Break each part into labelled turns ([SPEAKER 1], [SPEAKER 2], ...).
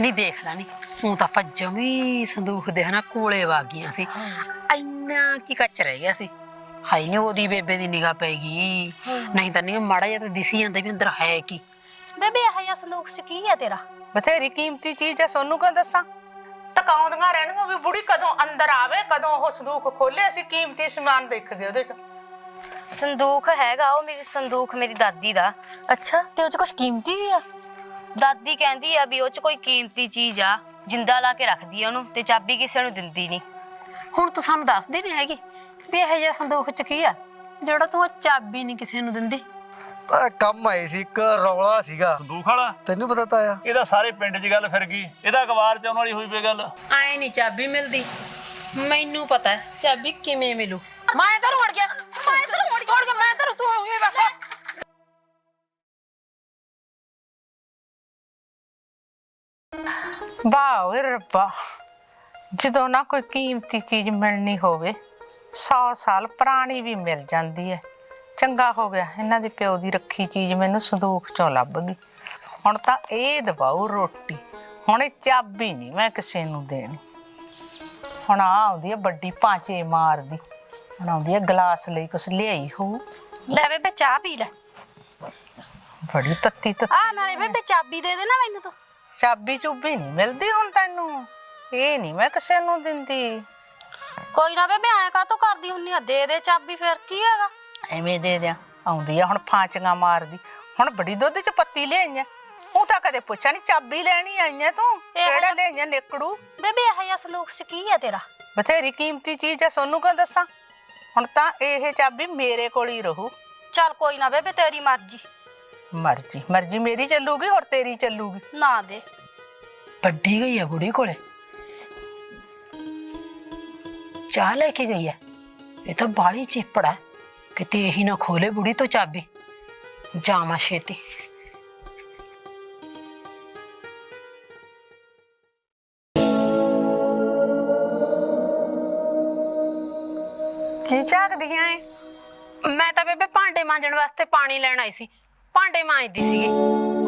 [SPEAKER 1] ਨਹੀਂ ਦੇਖ ਲੈ ਨਹੀਂ ਉਹ ਤਾਂ ਆਪਾਂ ਜਮੀ ਸੰਦੂਖ ਦੇ ਹਨਾ ਕੋਲੇ ਵਾਗੀਆਂ ਸੀ। ਇੰਨਾ ਕੀ ਕੱਚ ਰਹਿ ਗਿਆ ਸੀ। ਹਾਈ ਨਹੀਂ ਉਹਦੀ ਬੇਬੇ ਦੀ ਨਿਗਾਹ ਪੈ ਗਈ। ਨਹੀਂ ਤਾਂ ਨਹੀਂ ਮਾੜਾ ਜਿਹਾ ਤਾਂ ਦਿਸੀ ਜਾਂਦਾ ਵੀ ਅੰਦਰ ਹੈ ਕੀ।
[SPEAKER 2] ਬੇਬੇ ਇਹ ਜਿਹਾ ਸੰਦੂਕ ਚ ਕੀ ਹੈ ਤੇਰਾ?
[SPEAKER 3] ਬਥੇਰੀ ਕੀਮਤੀ ਚੀਜ਼ ਐ ਸੋਨੂੰ ਕਿਉਂ ਦੱਸਾਂ? ਤਕਾਉਂਦੀਆਂ ਰਹਿਣਗੀਆਂ ਵੀ ਬੁੜੀ ਕਦੋਂ ਅੰਦਰ ਆਵੇ ਕਦੋਂ ਉਹ ਸੰਦੂਕ ਖੋਲੇ ਅਸੀਂ ਕੀਮਤੀ ਸਮਾਨ ਦੇਖ ਗਏ ਉਹਦੇ ਚ।
[SPEAKER 4] ਸੰਦੂਕ ਹੈਗਾ ਉਹ ਮੇਰੀ ਸੰਦੂਕ ਮੇਰੀ ਦਾਦੀ ਦਾ।
[SPEAKER 2] ਅੱਛਾ ਤੇ ਉਹ ਚ ਕੁਝ ਕੀਮਤੀ ਵੀ ਆ?
[SPEAKER 4] ਦਾਦੀ ਕਹਿੰਦੀ ਆ ਵੀ ਉਹ ਚ ਕੋਈ ਕੀਮਤੀ ਚੀਜ਼ ਆ ਜਿੰਦਾ ਲਾ ਕੇ ਰੱਖਦੀ ਆ ਉਹਨੂੰ ਤੇ ਚਾਬੀ ਕਿਸੇ ਨੂੰ ਦਿੰਦੀ ਨਹੀਂ।
[SPEAKER 1] ਹੁਣ ਤੂੰ ਸਾਨੂੰ ਦੱਸਦੀ ਨਹੀਂ ਹੈਗੀ ਵੀ ਇਹ ਜਿਹਾ ਸੰਦੂਕ ਚ ਕੀ ਆ ਜਿਹੜਾ ਤੂੰ ਉਹ ਚਾਬੀ ਨਹੀਂ ਕਿਸੇ ਨੂੰ ਦਿੰਦੀ।
[SPEAKER 5] ਆ ਕੰਮ ਆਏ ਸੀ ਇੱਕ ਰੌਲਾ ਸੀਗਾ।
[SPEAKER 6] ਸੰਦੂਖ ਵਾਲਾ?
[SPEAKER 5] ਤੈਨੂੰ ਪਤਾ ਤਾਂ ਆ।
[SPEAKER 6] ਇਹਦਾ ਸਾਰੇ ਪਿੰਡ 'ਚ ਗੱਲ ਫਿਰ ਗਈ ਇਹਦਾ ਅਖਬਾਰ 'ਚ ਆਉਣ ਵਾਲੀ ਹੋਈ ਪਈ ਗੱਲ।
[SPEAKER 1] ਆਏ ਨਹੀਂ ਚਾਬੀ ਮਿਲਦੀ ਮੈਨੂੰ ਪਤਾ ਹੈ ਚਾਬੀ ਕਿਵੇਂ ਮਿਲੂ। ਮੈਂ ਤਾਂ ਉੜ ਗਿਆ ਮੈਂ ਤਾਂ ਉੜ ਗਿਆ ਮੈਂ
[SPEAKER 3] ਵਾਹ ਓਏ ਰੱਬਾ ਜਦੋਂ ਨਾ ਕੋਈ ਕੀਮਤੀ ਚੀਜ਼ ਮਿਲਣੀ ਹੋਵੇ 100 ਸਾਲ ਪੁਰਾਣੀ ਵੀ ਮਿਲ ਜਾਂਦੀ ਹੈ ਚੰਗਾ ਹੋ ਗਿਆ ਇਹਨਾਂ ਦੇ ਪਿਓ ਦੀ ਰੱਖੀ ਚੀਜ਼ ਮੈਨੂੰ ਸੰਦੂਕ ਚੋਂ ਲੱਭ ਗਈ। ਹੁਣ ਤਾਂ ਇਹ ਦਬਾਉ ਰੋਟੀ ਹੁਣ ਇਹ ਚਾਬੀ ਨਹੀਂ ਮੈਂ ਕਿਸੇ ਨੂੰ ਦੇਣੀ। ਹੁਣ ਆ ਆਉਂਦੀ ਹੈ ਵੱਡੀ ਪਾਂਚੇ ਮਾਰਦੀ ਹੁਣ ਆਉਂਦੀ ਹੈ ਗਲਾਸ ਲਈ ਕੁਛ ਲਿਆਈ ਹੋ।
[SPEAKER 2] ਲੈ ਬੇਬੇ ਚਾਹ ਪੀ ਲੈ।
[SPEAKER 3] ਬੜੀ ਤੱਤੀ ਤੱਤੀ
[SPEAKER 2] ਆ ਨਾਲੇ ਬੇਬੇ ਚਾਬੀ ਦੇ ਦੇ ਨਾ ਮੈਨੂੰ ਤੂੰ।
[SPEAKER 3] ਚਾਬੀ ਚੁੱਬੀ ਨਹੀਂ ਮਿਲਦੀ ਹੁਣ ਤੈਨੂੰ? ਇਹ ਨਹੀਂ ਮੈਂ ਕਿਸੇ ਨੂੰ ਦਿੰਦੀ।
[SPEAKER 2] ਕੋਈ ਨਾ ਬੇਬੇ ਐਂ ਕਾ ਤੂੰ ਕਰਦੀ ਹੁੰਨੀ ਆ? ਦੇ ਦੇ ਚਾਬੀ ਫਿਰ ਕੀ ਹੈਗਾ?
[SPEAKER 3] ਐਵੇਂ ਦੇ ਦਿਆਂ ਆਉਂਦੀ ਆ ਹੁਣ ਫਾਂਚੀਆਂ ਮਾਰਦੀ। ਹੁਣ ਬੜੀ ਦੁੱਧ ਚ ਪੱਤੀ ਲਿਆਈਆਂ। ਉਹ ਤਾਂ ਕਦੇ ਪੁੱਛਿਆ ਨਹੀਂ ਚਾਬੀ ਲੈਣੀ ਆਈਆਂ ਤੂੰ? ਕਿਹੜਾ ਲਿਆਈਆਂ ਨੇਕੜੂ?
[SPEAKER 2] ਬੇਬੇ ਇਹ ਜਿਹਾ ਸੰਦੂਕ ਚ ਕੀ ਹੈ ਤੇਰਾ?
[SPEAKER 3] ਬਥੇਰੀ ਕੀਮਤੀ ਚੀਜ਼ ਆ ਸੋਨੂੰ ਕਿਉਂ ਦੱਸਾਂ? ਹੁਣ ਤਾਂ ਇਹ ਚਾਬੀ ਮੇਰੇ ਕੋਲ ਹੀ ਰਹੂ।
[SPEAKER 2] ਚੱਲ ਕੋਈ ਨਾ ਬੇਬੇ ਤੇਰੀ ਮਰਜ਼ੀ।
[SPEAKER 3] ਮਰਜ਼ੀ ਮਰਜ਼ੀ ਮੇਰੀ ਚੱਲੂਗੀ ਹੋਰ ਤੇਰੀ ਚੱਲੂਗੀ
[SPEAKER 2] ਨਾ ਦੇ
[SPEAKER 1] ਵੱਡੀ ਗਈ ਹੈ ਬੁੜੀ ਕੋਲੇ ਚਾਹ ਲੈ ਕੇ ਗਈ ਹੈ ਇਹ ਤਾਂ ਬਾਲੀ ਚਿੱਪੜਾ ਹੈ। ਕਿਤੇ ਇਹੀ ਨਾ ਖੋਲੇ ਬੁੜੀ ਤੋਂ ਚਾਬੀ ਜਾਮਾ ਛੇਤੀ
[SPEAKER 3] ਕੀ ਝਾਕਦੀਆਂ ਐ
[SPEAKER 1] ਮੈਂ ਤਾਂ ਬੇਬੇ ਭਾਂਡੇ ਮਾਂਜਣ ਵਾਸਤੇ ਪਾਣੀ ਲੈਣ ਆਈ ਸੀ ਭਾਂਡੇ ਮਾਂਜਦੀ ਸੀਗੀ।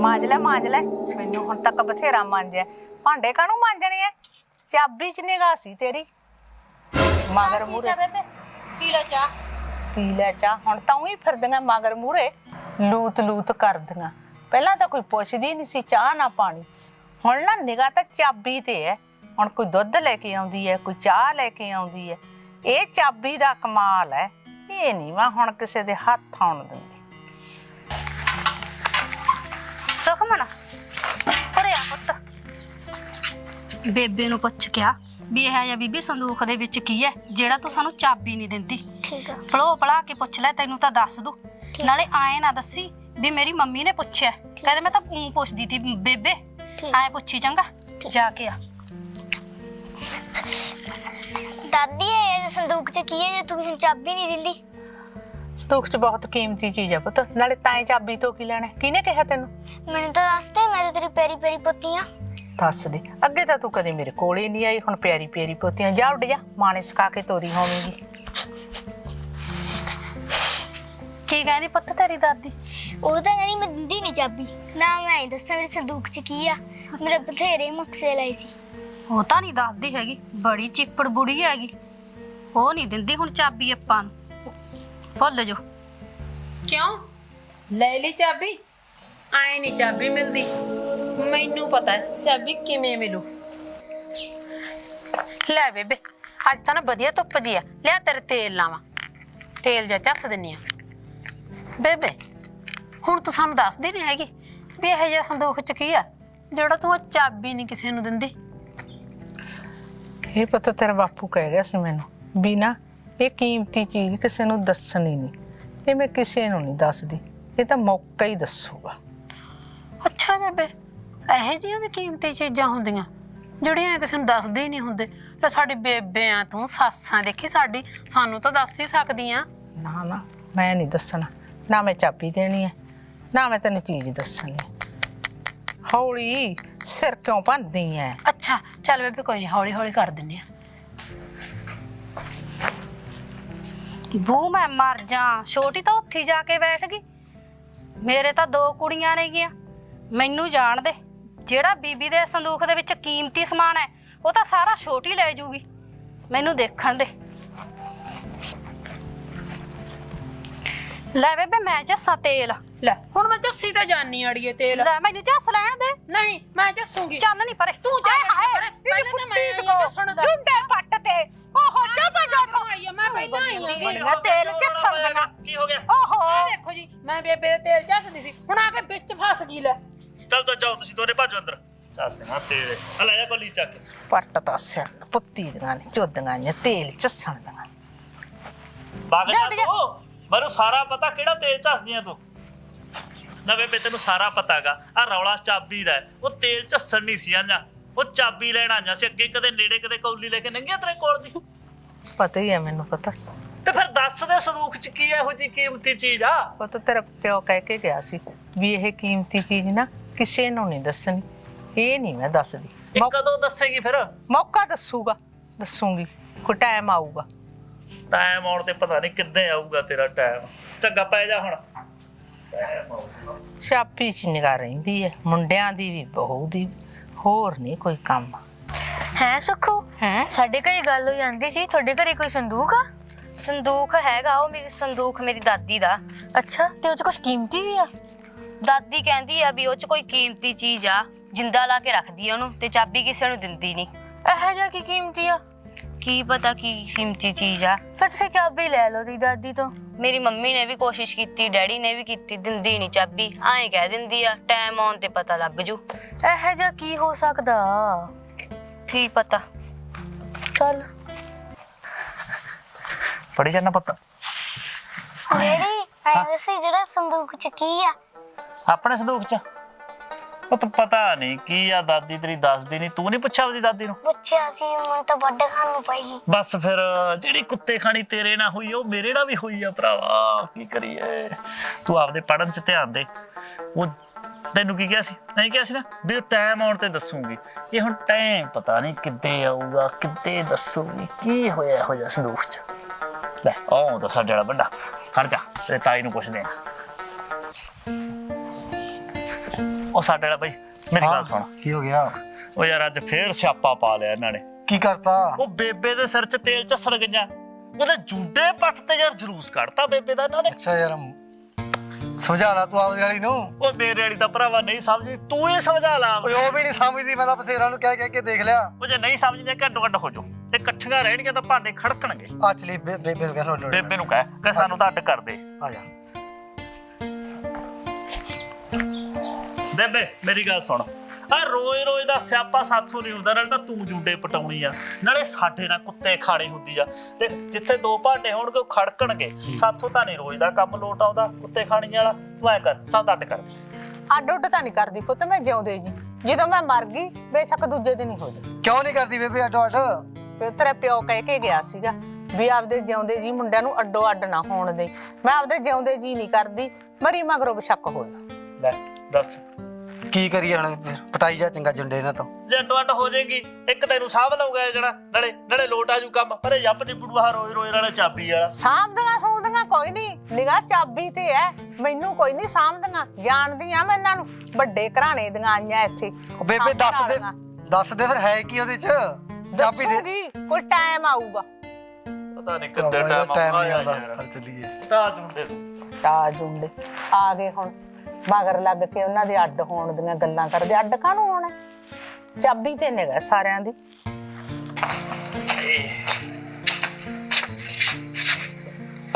[SPEAKER 3] ਮਾਂਜ ਲੈ ਮਾਂਜ ਲੈ। ਮੈਨੂੰ ਹੁਣ ਤੱਕ ਬਥੇਰਾ ਮਾਂਜਿਆ। ਭਾਂਡੇ ਕਾਹਨੂੰ ਮਾਂਜਣੇ ਐ ਚਾਬੀ ਚ ਨਿਗਾਹ ਸੀ ਤੇਰੀ। ਮਗਰ ਮੂਰੇ
[SPEAKER 2] ਪੀ ਲੈ ਚਾਹ।
[SPEAKER 3] ਪੀ ਲੈ ਚਾਹ। ਹੁਣ ਤਾਂ ਉਹੀ ਫਿਰਦੀਆਂ ਮਗਰ ਮੂਰੇ ਲੂਤ ਲੂਤ ਕਰਦੀਆਂ। ਪਹਿਲਾਂ ਤਾਂ ਕੋਈ ਪੁੱਛਦੀ ਨਹੀਂ ਸੀ ਚਾਹ ਨਾ ਪਾਣੀ। ਹੁਣ ਨਾ ਨਿਗਾਹ ਤਾਂ ਚਾਬੀ ਤੇ ਹੈ ਹੁਣ ਕੋਈ ਦੁੱਧ ਲੈ ਕੇ ਆਉਂਦੀ ਹੈ ਕੋਈ ਚਾਹ ਲੈ ਕੇ ਆਉਂਦੀ ਹੈ ਇਹ ਚਾਬੀ ਦਾ ਕਮਾਲ ਹੈ ਇਹ ਨਹੀਂ ਮੈਂ ਹੁਣ ਕਿਸੇ ਦੇ ਹੱਥ ਆਉਣ ਦਿੰਦੀ।
[SPEAKER 2] ਸੁਖਮਨ ਉਰੇ ਆ ਪੁੱਤ। ਬੇਬੇ ਨੂੰ ਪੁੱਛ ਗਿਆ ਵੀ ਇਹ ਜਿਹਾ ਬੀਬੀ ਸੰਦੂਖ ਦੇ ਵਿੱਚ ਕੀ ਹੈ ਜਿਹੜਾ ਤੂੰ ਸਾਨੂੰ ਚਾਬੀ ਨਹੀਂ ਦਿੰਦੀ।
[SPEAKER 7] ਠੀਕ ਆ।
[SPEAKER 2] ਫਲੋ ਪੜਾ ਕੇ ਪੁੱਛ ਲੈ ਤੈਨੂੰ ਤਾਂ ਦੱਸ ਦੂ। ਨਾਲੇ ਆਏ ਨਾ ਦੱਸੀ ਵੀ ਮੇਰੀ ਮੰਮੀ ਨੇ ਪੁੱਛਿਆ। ਕਹਿੰਦੇ ਮੈਂ ਤਾਂ ਊਂ ਪੁੱਛਦੀ ਤੀ ਬੇਬੇ।
[SPEAKER 7] ਠੀਕ।
[SPEAKER 2] ਆਏ ਪੁੱਛੀ ਚੰਗਾ। ਜਾ ਕੇ ਆ।
[SPEAKER 7] ਦਾਦੀ ਇਹ ਸੰਦੂਕ ਚ ਕੀ ਹੈ ਜੇ ਤੂੰ ਚਾਬੀ ਨਹੀਂ ਦਿੰਦੀ?
[SPEAKER 3] ਦੁੱਖ ਚ ਬਹੁਤ ਕੀਮਤੀ ਚੀਜ਼ ਹੈ ਪੁੱਤ। ਨਾਲੇ ਤਾਂ ਇਹ ਚਾਬੀ ਤੋਂ ਕੀ ਲੈਣਾ। ਕਿਹਨੇ ਕਿਹਾ ਤੈਨੂੰ?
[SPEAKER 7] ਮੈਨੂੰ ਤਾਂ ਦੱਸ ਦੇ ਮੈਂ ਤਾਂ ਤੇਰੀ ਪੈਰੀ ਪੈਰੀ ਪੁੱਤੀਆਂ।
[SPEAKER 3] ਦੱਸ ਦੇ। ਅੱਗੇ ਤਾਂ ਤੂੰ ਕਦੇ ਮੇਰੇ ਕੋਲ ਹੀ ਨਹੀਂ ਆਈ ਹੁਣ ਪਿਆਰੀ ਪਿਆਰੀ ਪੋਤੀਆਂ। ਜਾ ਉੱਡ ਜਾ ਮਾਣੇ ਸਕਾ ਕੇ ਤੋਰੀ ਹੋਵੇਂਗੀ।
[SPEAKER 2] ਕੀ ਕਹਿੰਦੀ ਪੁੱਤ ਤੇਰੀ ਦਾਦੀ?
[SPEAKER 7] ਉਹ ਤਾਂ ਕਹਿੰਦੀ ਮੈਂ ਦਿੰਦੀ ਨਹੀਂ ਚਾਬੀ। ਨਾ ਮੈਂ ਇਹ ਦੱਸਾਂ ਮੇਰੇ ਸੰਦੂਕ ਚ ਕੀ ਆ। ਮੇਰੇ ਬਥੇਰੇ ਮਕਸੇ ਲਏ ਸੀ।
[SPEAKER 2] ਉਹ ਤਾਂ ਨਹੀਂ ਦੱਸਦੀ ਹੈਗੀ ਬੜੀ ਚਿੱਪੜ ਬੁੜੀ ਹੈਗੀ। ਉਹ ਨਹੀਂ ਦਿੰਦੀ ਹੁਣ ਚਾਬੀ ਆਪਾਂ ਨੂੰ। ਭੁੱਲ ਜੋ
[SPEAKER 1] ਕਿਉਂ? ਲੈ ਲਈ ਚਾਬੀ। ਆਏ ਨਹੀਂ ਚਾਬੀ ਮਿਲਦੀ। ਮੈਨੂੰ ਪਤਾ ਹੈ ਚਾਬੀ ਕਿਵੇਂ ਮਿਲੂ। ਲੈ ਬੇਬੇ ਅੱਜ ਤਾਂ ਨਾ ਵਧੀਆ ਧੁੱਪ ਜੀ ਆ। ਲਿਆ ਤੇਰੇ ਤੇਲ ਲਾਵਾਂ। ਤੇਲ ਜਾਂ ਚੱਸ ਦਿੰਨੀ ਆ। ਬੇਬੇ ਹੁਣ ਤੂੰ ਸਾਨੂੰ ਦੱਸਦੀ ਨਹੀਂ ਹੈਗੀ ਵੀ ਇਹ ਜਿਹਾ ਸੰਦੂਖ ਚ ਕੀ ਆ ਜਿਹੜਾ ਤੂੰ ਉਹ ਚਾਬੀ ਨਹੀਂ ਕਿਸੇ ਨੂੰ ਦਿੰਦੀ।
[SPEAKER 3] ਇਹ ਪਤਾ ਤੇਰਾ ਬਾਪੂ ਕਹਿ ਗਿਆ ਸੀ ਮੈਨੂੰ ਵੀ ਨਾ ਇਹ ਕੀਮਤੀ ਚੀਜ਼ ਕਿਸੇ ਨੂੰ ਦੱਸਣੀ ਨਹੀਂ ਇਹ ਮੈਂ ਕਿਸੇ ਨੂੰ ਨਹੀਂ ਦੱਸਦੀ ਇਹ ਤਾਂ ਮੌਕਾ ਹੀ ਦੱਸੂਗਾ।
[SPEAKER 1] ਅੱਛਾ ਬੇਬੇ ਇਹੋ ਜਿਹੀਆਂ ਵੀ ਕੀਮਤੀ ਚੀਜ਼ਾਂ ਹੁੰਦੀਆਂ ਜਿਹੜੀਆਂ ਕਿਸੇ ਨੂੰ ਦੱਸਦੇ ਹੀ ਨਹੀਂ ਹੁੰਦੇ ਲੈ ਸਾਡੀ ਬੇਬੇ ਆ ਤੂੰ ਸੱਸਾਂ ਦੇਖੀ ਸਾਡੀ ਸਾਨੂੰ ਤਾਂ ਦੱਸ ਹੀ ਸਕਦੀ ਆ
[SPEAKER 3] ਨਾ ਨਾ ਮੈਂ ਨਹੀਂ ਦੱਸਣਾ ਨਾ ਮੈਂ ਚਾਬੀ ਦੇਣੀ ਹੈ ਨਾ ਮੈਂ ਤੈਨੂੰ ਚੀਜ਼ ਦੱਸਣੀ ਹੈ। ਹੌਲੀ ਸਿਰ ਕਿਉਂ ਭੰਦੀ ਐ?
[SPEAKER 1] ਅੱਛਾ ਚੱਲ ਬੇਬੇ ਕੋਈ ਨਹੀਂ ਹੌਲੀ ਹੌਲੀ ਕਰ ਦਿੰਨੇ ਆ।
[SPEAKER 2] ਬੂ ਮੈਂ ਮਰ ਜਾ, ਛੋਟੀ ਤਾਂ ਉੱਥੇ ਜਾ ਕੇ ਬੈਠ ਗਈ। ਮੇਰੇ ਤਾਂ ਦੋ ਕੁੜੀਆਂ ਨੇ ਗੀਆਂ ਮੈਨੂੰ ਜਾਣ ਦੇ। ਜਿਹੜਾ ਬੀਬੀ ਦੇ ਸੰਦੂਖ ਦੇ ਵਿੱਚ ਕੀਮਤੀ ਸਮਾਨ ਹੈ, ਉਹ ਤਾਂ ਸਾਰਾ ਛੋਟੀ ਲੈ ਜੂਗੀ। ਮੈਨੂੰ ਦੇਖਣ ਦੇ। ਲੈ ਬੇਬੇ ਮੈਂ ਜੱਸਾ ਤੇਲ।
[SPEAKER 1] ਲੈ। ਹੁਣ ਮੈਂ ਜੱਸੀ ਤੇ ਜਾਨੀ ਅੜੀਏ ਤੇਲ।
[SPEAKER 2] ਲੈ ਮੈਨੂੰ ਜੱਸ ਲੈਣ ਦੇ।
[SPEAKER 1] ਨਹੀਂ ਮੈਂ ਜੱਸੂਗੀ।
[SPEAKER 2] ਚੱਲ ਨਹੀਂ ਪਰੇ।
[SPEAKER 1] ਤੂੰ ਚੱਲ
[SPEAKER 2] ਹਾਏ
[SPEAKER 1] ਪਹਿਲਾਂ ਤਾਂ ਮੈਂ ਜੱਸਣ ਦਾ।
[SPEAKER 2] ਝੁੰਡੇ ਪੱਟ ਤੇ। ਓਹੋ ਚੱਪਾ ਜਾ ਤੋ
[SPEAKER 1] ਮੈਂ ਪਹਿਲਾਂ ਆਈ
[SPEAKER 2] ਬੜੀਆਂ ਤੇਲ ਦੀਆਂ
[SPEAKER 6] ਕੀ ਹੋ ਗਿਆ?
[SPEAKER 2] ਓਹੋ।
[SPEAKER 1] ਦੇਖੋ ਜੀ ਮੈਂ ਬੇਬੇ ਦੇ ਤੇਲ ਚੱਸਦੀ ਸੀ। ਹੁਣ ਆ ਕੇ ਵਿੱਚ ਫਸ ਗਈ ਲੈ।
[SPEAKER 6] ਚੱਲ ਤਾਂ ਜਾਓ ਤੁਸੀਂ ਦੋਨੇ ਭੱਜੋ ਅੰਦਰ। ਚਾਸ ਦੇ ਹਾਂ ਤੇਰੇ ਜਾ ਕੋਲੀ ਚੱਕ।
[SPEAKER 3] ਪੱਟ ਤਾਂ ਸਿਰ ਪੁੱਤੀ ਦੀਆਂ ਨੇ ਚੋਦੀਆਂ ਨੇ ਤੇਲ ਚੱਸਣ ਦੀਆਂ
[SPEAKER 2] ਜਾ
[SPEAKER 6] ਜਾ
[SPEAKER 2] ਜਾ।
[SPEAKER 6] ਤੂੰ। ਮੈਨੂੰ ਸਾਰਾ ਪਤਾ ਕਿਹੜਾ ਤੇਲ ਝੱਸਦੀਆਂ ਤੂੰ? ਨਾ ਬੇਬੇ ਤੈਨੂੰ ਸਾਰਾ ਪਤਾਗਾ। ਆ ਰੌਲਾ ਚਾਬੀ ਦਾ ਹੈ। ਉਹ ਤੇਲ ਝੱਸਣ ਨਹੀਂ ਸੀ ਆਂਦਾ ਉਹ ਚਾਬੀ ਲੈਣ ਆਈਆਂ ਸੀ ਅੱਗੇ ਕਦੇ ਨੇੜੇ ਕਦੇ ਕੌਲੀ ਲੈ ਕੇ। ਨੰਗਿਆ ਤੇਰੇ ਕੋਲ ਦੀ?
[SPEAKER 3] ਪਤਾ ਹੀ ਹੈ ਮੈਨੂੰ ਪਤਾ।
[SPEAKER 6] ਤੇ ਫਿਰ ਦੱਸ ਦੇ ਸੰਦੂਖ ਚ ਕੀ ਇਹੋ ਜੀ ਕੀਮਤੀ ਚੀਜ਼ ਆ?
[SPEAKER 3] ਉਹ ਤਾਂ ਤੇਰਾ ਪਿਓ ਕਹਿ ਕੇ ਗਿਆ ਸੀ ਵੀ ਇਹ ਕੀਮਤੀ ਚੀਜ਼ ਨਾ ਕਿਸੇ ਨੂੰ ਨਹੀਂ ਦੱਸਣੀ। ਇਹ ਨਹੀਂ ਮੈਂ ਦੱਸਦੀ।
[SPEAKER 6] ਇਹ
[SPEAKER 3] ਮੌ-
[SPEAKER 6] ਕਦੋਂ ਦੱਸੇਗੀ ਫਿਰ?
[SPEAKER 3] ਮੌਕਾ ਦੱਸੂਗਾ। ਦੱਸੂਗੀ। ਕੋਈ ਟਾਈਮ ਆਊਗਾ।
[SPEAKER 6] ਟਾਈਮ ਆਉਣ ਤੇ ਪਤਾ ਨਹੀਂ ਕਿੱਦਾਂ ਆਊਗਾ ਤੇਰਾ ਟਾਈਮ ਚੰਗਾ ਪੈ ਜਾ ਹੁਣ। ਟਾਈਮ ਆਊਗਾ
[SPEAKER 3] ਛਾਪੀ ਚ ਨਿਗਾ ਰਹਿੰਦੀ ਹੈ ਮੁੰਡਿਆਂ ਦੀ ਵੀ ਬਹੂ ਦੀ ਵੀ। ਹੋਰ ਨਹੀਂ ਕੋਈ ਕੰਮ।
[SPEAKER 4] ਹੈ ਸੁਖੂ? ਹੈ? ਸਾਡੇ ਘਰੇ ਗੱਲ ਹੋ ਜਾਂਦੀ ਸੀ ਤੁਹਾਡੇ ਘਰੇ ਕੋਈ ਸੰਦੂਕ ਆ? ਸੰਦੂਕ ਹੈਗਾ ਉਹ ਮੇਰੀ ਸੰਦੂਕ ਮੇਰੀ ਦਾਦੀ ਦਾ। ਅੱਛਾ ਤੇ ਉਹ ਚ ਕੁਝ ਕੀਮਤੀ ਵੀ ਆ? ਦਾਦੀ ਕਹਿੰਦੀ ਆ ਵੀ ਉਹ ਚ ਕੋਈ ਕੀਮਤੀ ਚੀਜ਼ ਆ ਜਿੰਦਾ ਲਾ ਕੇ ਰੱਖਦੀ ਆ ਉਹਨੂੰ ਤੇ ਚਾਬੀ ਕਿਸੇ ਨੂੰ ਦਿੰਦੀ ਨਹੀਂ ਇਹੋ ਜਿਹਾ ਕੀ ਕੀਮਤੀ ਆ? ਕੀ ਪਤਾ ਕੀ ਕੀਮਤੀ ਚੀਜ਼ ਆ। ਫਿਰ ਤੁਸੀਂ ਚਾਬੀ ਲੈ ਲਓ ਦੀ ਦਾਦੀ ਤੋਂ। ਮੇਰੀ ਮੰਮੀ ਨੇ ਵੀ ਕੋਸ਼ਿਸ਼ ਕੀਤੀ ਡੈਡੀ ਨੇ ਵੀ ਕੀਤੀ ਦਿੰਦੀ ਨਹੀਂ ਚਾਬੀ। ਐਂ ਕਹਿ ਦਿੰਦੀ ਆ ਟਾਈਮ ਆਉਣ ਤੇ ਪਤਾ ਲੱਗ ਜੂ। ਇਹੋ ਜਿਹਾ ਕੀ ਹੋ ਸਕਦਾ? ਕੀ ਪਤਾ? ਚੱਲ।
[SPEAKER 6] ਪੜੀ ਜਾਣਾ ਪਤਾ।
[SPEAKER 7] ਡੈਡੀ ਦੱਸੀ ਜਿਹੜਾ ਸੰਦੂਕ ਚ ਕੀ ਆ?
[SPEAKER 6] ਆਪਣੇ ਸੰਦੂਕ ਚ। ਉਹ ਤਾਂ ਪਤਾ ਨਹੀਂ ਕੀ ਆ ਦਾਦੀ ਤੇਰੀ ਦੱਸਦੀ ਨਹੀਂ ਤੂੰ ਨਹੀਂ ਪੁੱਛਿਆ ਉਹਦੀ ਦਾਦੀ ਨੂੰ?
[SPEAKER 7] ਪੁੱਛਿਆ ਸੀ ਮੈਨੂੰ ਤਾਂ ਵੱਡ ਖਾਣ ਨੂੰ ਪਈ
[SPEAKER 6] ਬਸ ਫਿਰ ਜਿਹੜੀ ਕੁੱਤੇ ਖਾਣੀ ਤੇਰੇ ਨਾਲ ਹੋਈ ਉਹ ਮੇਰੇ ਨਾਲ ਵੀ ਹੋਈ ਆ ਭਰਾਵਾ ਕੀ ਕਰੀਏ? ਤੂੰ ਆਪਦੇ ਪੜਨ ਚ ਧਿਆਨ ਦੇ। ਉਹ ਤੈਨੂੰ ਕੀ ਕਿਹਾ ਸੀ? ਨਹੀਂ ਕਿਹਾ ਸੀ ਨਾ ਵੀ ਟਾਈਮ ਆਉਣ ਤੇ ਦੱਸੂਗੀ। ਇਹ ਹੁਣ ਟਾਈਮ ਪਤਾ ਨਹੀਂ ਕਿੱਦੇ ਆਊਗਾ ਕਿੱਦੇ ਦੱਸੂਗੀ ਕੀ ਹੋਇਆ ਹੋ ਜਾ ਸੰਦੂਕ ਚ? ਲੈ ਆਉਂ ਤਾਂ ਸਾਡੇ ਵਾਲਾ ਵੱਡਾ। ਖੜ ਜਾ ਤੇ ਤਾਈ ਨੂੰ ਪੁੱਛਦੇ ਆ। ਉਹ ਸਾਡੇ ਵਾਲਾ ਬਈ ਮੇਰੀ ਗੱਲ ਸੁਣ।
[SPEAKER 5] ਕੀ ਹੋ ਗਿਆ?
[SPEAKER 6] ਉਹ ਯਾਰ ਅੱਜ ਫੇਰ ਸਿਆਪਾ ਪਾ ਲਿਆ ਇਹਨਾਂ ਨੇ।
[SPEAKER 5] ਕੀ ਕਰਤਾ?
[SPEAKER 6] ਉਹ ਬੇਬੇ ਦੇ ਸਿਰ 'ਚ ਤੇਲ ਝੱਸਣ ਗਈਆਂ। ਉਹਦੇ ਜੂਡੇ ਪੱਟ ਤੇ ਯਾਰ ਜਲੂਸ ਕੱਢਤਾ ਬੇਬੇ ਦਾ ਇਹਨਾਂ ਨੇ।
[SPEAKER 5] ਅੱਛਾ ਯਾਰ ਸਮਝਾ ਲਾ ਤੂੰ ਆਪਦੀ ਵਾਲੀ ਨੂੰ।
[SPEAKER 6] ਉਹ ਮੇਰੇ ਵਾਲੀ ਤਾਂ ਭਰਾਵਾ ਨਹੀਂ ਸਮਝਦੀ ਤੂੰ ਹੀ ਸਮਝਾ ਲਾ।
[SPEAKER 5] ਓਏ ਉਹ ਵੀ ਨਹੀਂ ਸਮਝਦੀ ਮੈਂ ਤਾਂ ਬਸੇਰਾ ਨੂੰ ਕਹਿ ਕਹਿ ਕੇ ਦੇਖ ਲਿਆ।
[SPEAKER 6] ਉਹ ਜੇ ਨਹੀਂ ਸਮਝਦੀ ਘੱਟੋ ਘੱਟ ਹੋ ਜਾਓ। ਤੇ ਇਕੱਠੀਆਂ ਰਹਿਣਗੀਆਂ ਤਾਂ ਭਾਂਡੇ ਖੜਕਣਗੇ।
[SPEAKER 5] ਆ ਚਲੀ ਬੇਬੇ ਨੂੰ ਕਹਿ ਲੋੜ
[SPEAKER 6] ਬੇਬੇ ਨੂੰ ਕਹਿ ਕਿ ਸਾਨੂੰ ਤਾਂ ਅੱਡ ਕਰ ਦੇ।
[SPEAKER 5] ਆ ਜਾ।
[SPEAKER 6] ਬੇਬੇ ਮੇਰੀ ਗੱਲ ਸੁਣ। ਆ ਰੋਜ਼ ਰੋਜ਼ ਦਾ ਸਿਆਪਾ ਸਾਥੋਂ ਨਹੀਂ ਹੁੰਦਾ ਨਾਲੇ ਤਾਂ ਤੂੰ ਜੂਡੇ ਪਟਾਉਣੀ ਆ। ਨਾਲੇ ਸਾਡੇ ਨਾਲ ਕੁੱਤੇ ਖਾਣੇ ਹੁੰਦੀ ਆ। ਤੇ ਜਿੱਥੇ ਦੋ ਭਾਂਡੇ ਹੋਣਗੇ ਉਹ ਖੜਕਣਗੇ। ਸਾਥੋਂ ਤਾਂ ਨਹੀਂ ਰੋਜ਼ ਦਾ ਕੰਮ ਲੋਟ ਆਉਂਦਾ ਕੁੱਤੇ ਖਾਣੀ ਵਾਲਾ। ਤੂੰ ਐ ਕਰ ਸਭ ਅੱਡ ਕਰ।
[SPEAKER 3] ਅੱਡ ਉੱਡ ਤਾਂ ਨਹੀਂ ਕਰਦੀ ਪੁੱਤ ਮੈਂ ਜਿਉਂਦੇ ਜੀ। ਜਦੋਂ ਮੈਂ ਮਰ ਗਈ ਬੇਸ਼ੱਕ ਦੂਜੇ ਦਿਨ ਹੀ ਹੋ ਜਾ
[SPEAKER 5] ਕਿਉਂ ਨਹੀਂ ਕਰਦੀ ਬੇਬੇ ਅੱਡੋ ਅੱਡ?
[SPEAKER 3] ਤੇ ਤੇਰਾ ਪਿਓ ਕਹਿ ਕੇ ਗਿਆ ਸੀਗਾ ਵੀ ਆਪਦੇ ਜਿਉਂਦੇ ਜੀ ਮੁੰਡਿਆਂ ਨੂੰ ਅੱਡੋ ਅੱਡ ਨਾ ਹੋਣ ਦੇ। ਮੈਂ ਆਪਦੇ ਜਿਉਂਦੇ ਜੀ ਨਹੀਂ ਕਰਦੀ ਮਰੀ ਮਗਰੋਂ ਬਸ਼ੱਕ ਹੋ ਜਾ
[SPEAKER 6] ਲੈ ਦੱਸ।
[SPEAKER 5] ਕੀ ਕਰੀਏ ਹੁਣ? ਫਿਰ? ਪਟਾਈ ਜਾ ਚੰਗਾ ਜੁੰਡੇ ਇਹਨਾਂ ਤੋਂ।
[SPEAKER 6] ਜੇ ਅੱਡੋ ਅੱਡ ਹੋ ਜਾਏਗੀ। ਇੱਕ ਤੈਨੂੰ ਲਊਗਾ ਇਹ ਜਿਹੜਾ ਨਾਲੇ ਨਾਲੇ ਲੋਟ ਆ ਜੂ ਕੰਮ। ਪਰੇ ਜੱਪ ਨਹੀਂ ਬੁੜਵਾ ਰੋਜ਼ ਰੋਜ਼ ਨਾਲੇ ਚਾਬੀ ਵਾਲਾ।
[SPEAKER 3] ਸਾਂਭਦੀਆਂ ਸੌਂਦੀਆਂ ਕੋਈ ਨਹੀਂ। ਨਿਗਾਹ ਚਾਬੀ ਤੇ ਐ। ਮੈਨੂੰ ਕੋਈ ਨਹੀਂ ਸਾਂਭਦੀਆਂ। ਜਾਣਦੀਆਂ ਮੈਂ ਇਹਨਾਂ ਨੂੰ। ਵੱਡੇ ਘਰਾਣੇ ਦੀਆਂ ਆਈਆਂ ਇੱਥੇ।
[SPEAKER 5] ਉਹ ਬੇਬੇ ਦੱਸ ਦੇ। ਦੱਸ ਦੇ ਫਿਰ ਹੈ ਕੀ ਉਹਦੇ ਚ? ਚਾਬੀ ਦੇ।
[SPEAKER 3] ਦੱਸੂਗੀ। ਕੋਈ ਟਾਈਮ ਆਊਗਾ।
[SPEAKER 6] ਪਤਾ ਨਹੀਂ ਕਿੱਦੇ ਟਾਈਮ ਆਉਂਦਾ
[SPEAKER 5] ਆਉਂਦਾ। ਚੱਲ ਚੱਲੀਏ।
[SPEAKER 6] ਜੁੰਡੇ।
[SPEAKER 3] ਤਾ ਜੁੰਡੇ ਆ ਗਏ ਹੁਣ। ਮਗਰ ਲੱਗ ਕੇ ਉਹਨਾਂ ਦੇ ਅੱਡ ਹੋਣ ਦੀਆਂ ਗੱਲਾਂ ਕਰਦੇ। ਅੱਡ ਕਾਹਨੂੰ ਹੋਣਾ? ਚਾਬੀ ਤੇ ਨਿਗਾ ਸਾਰਿਆਂ ਦੀ।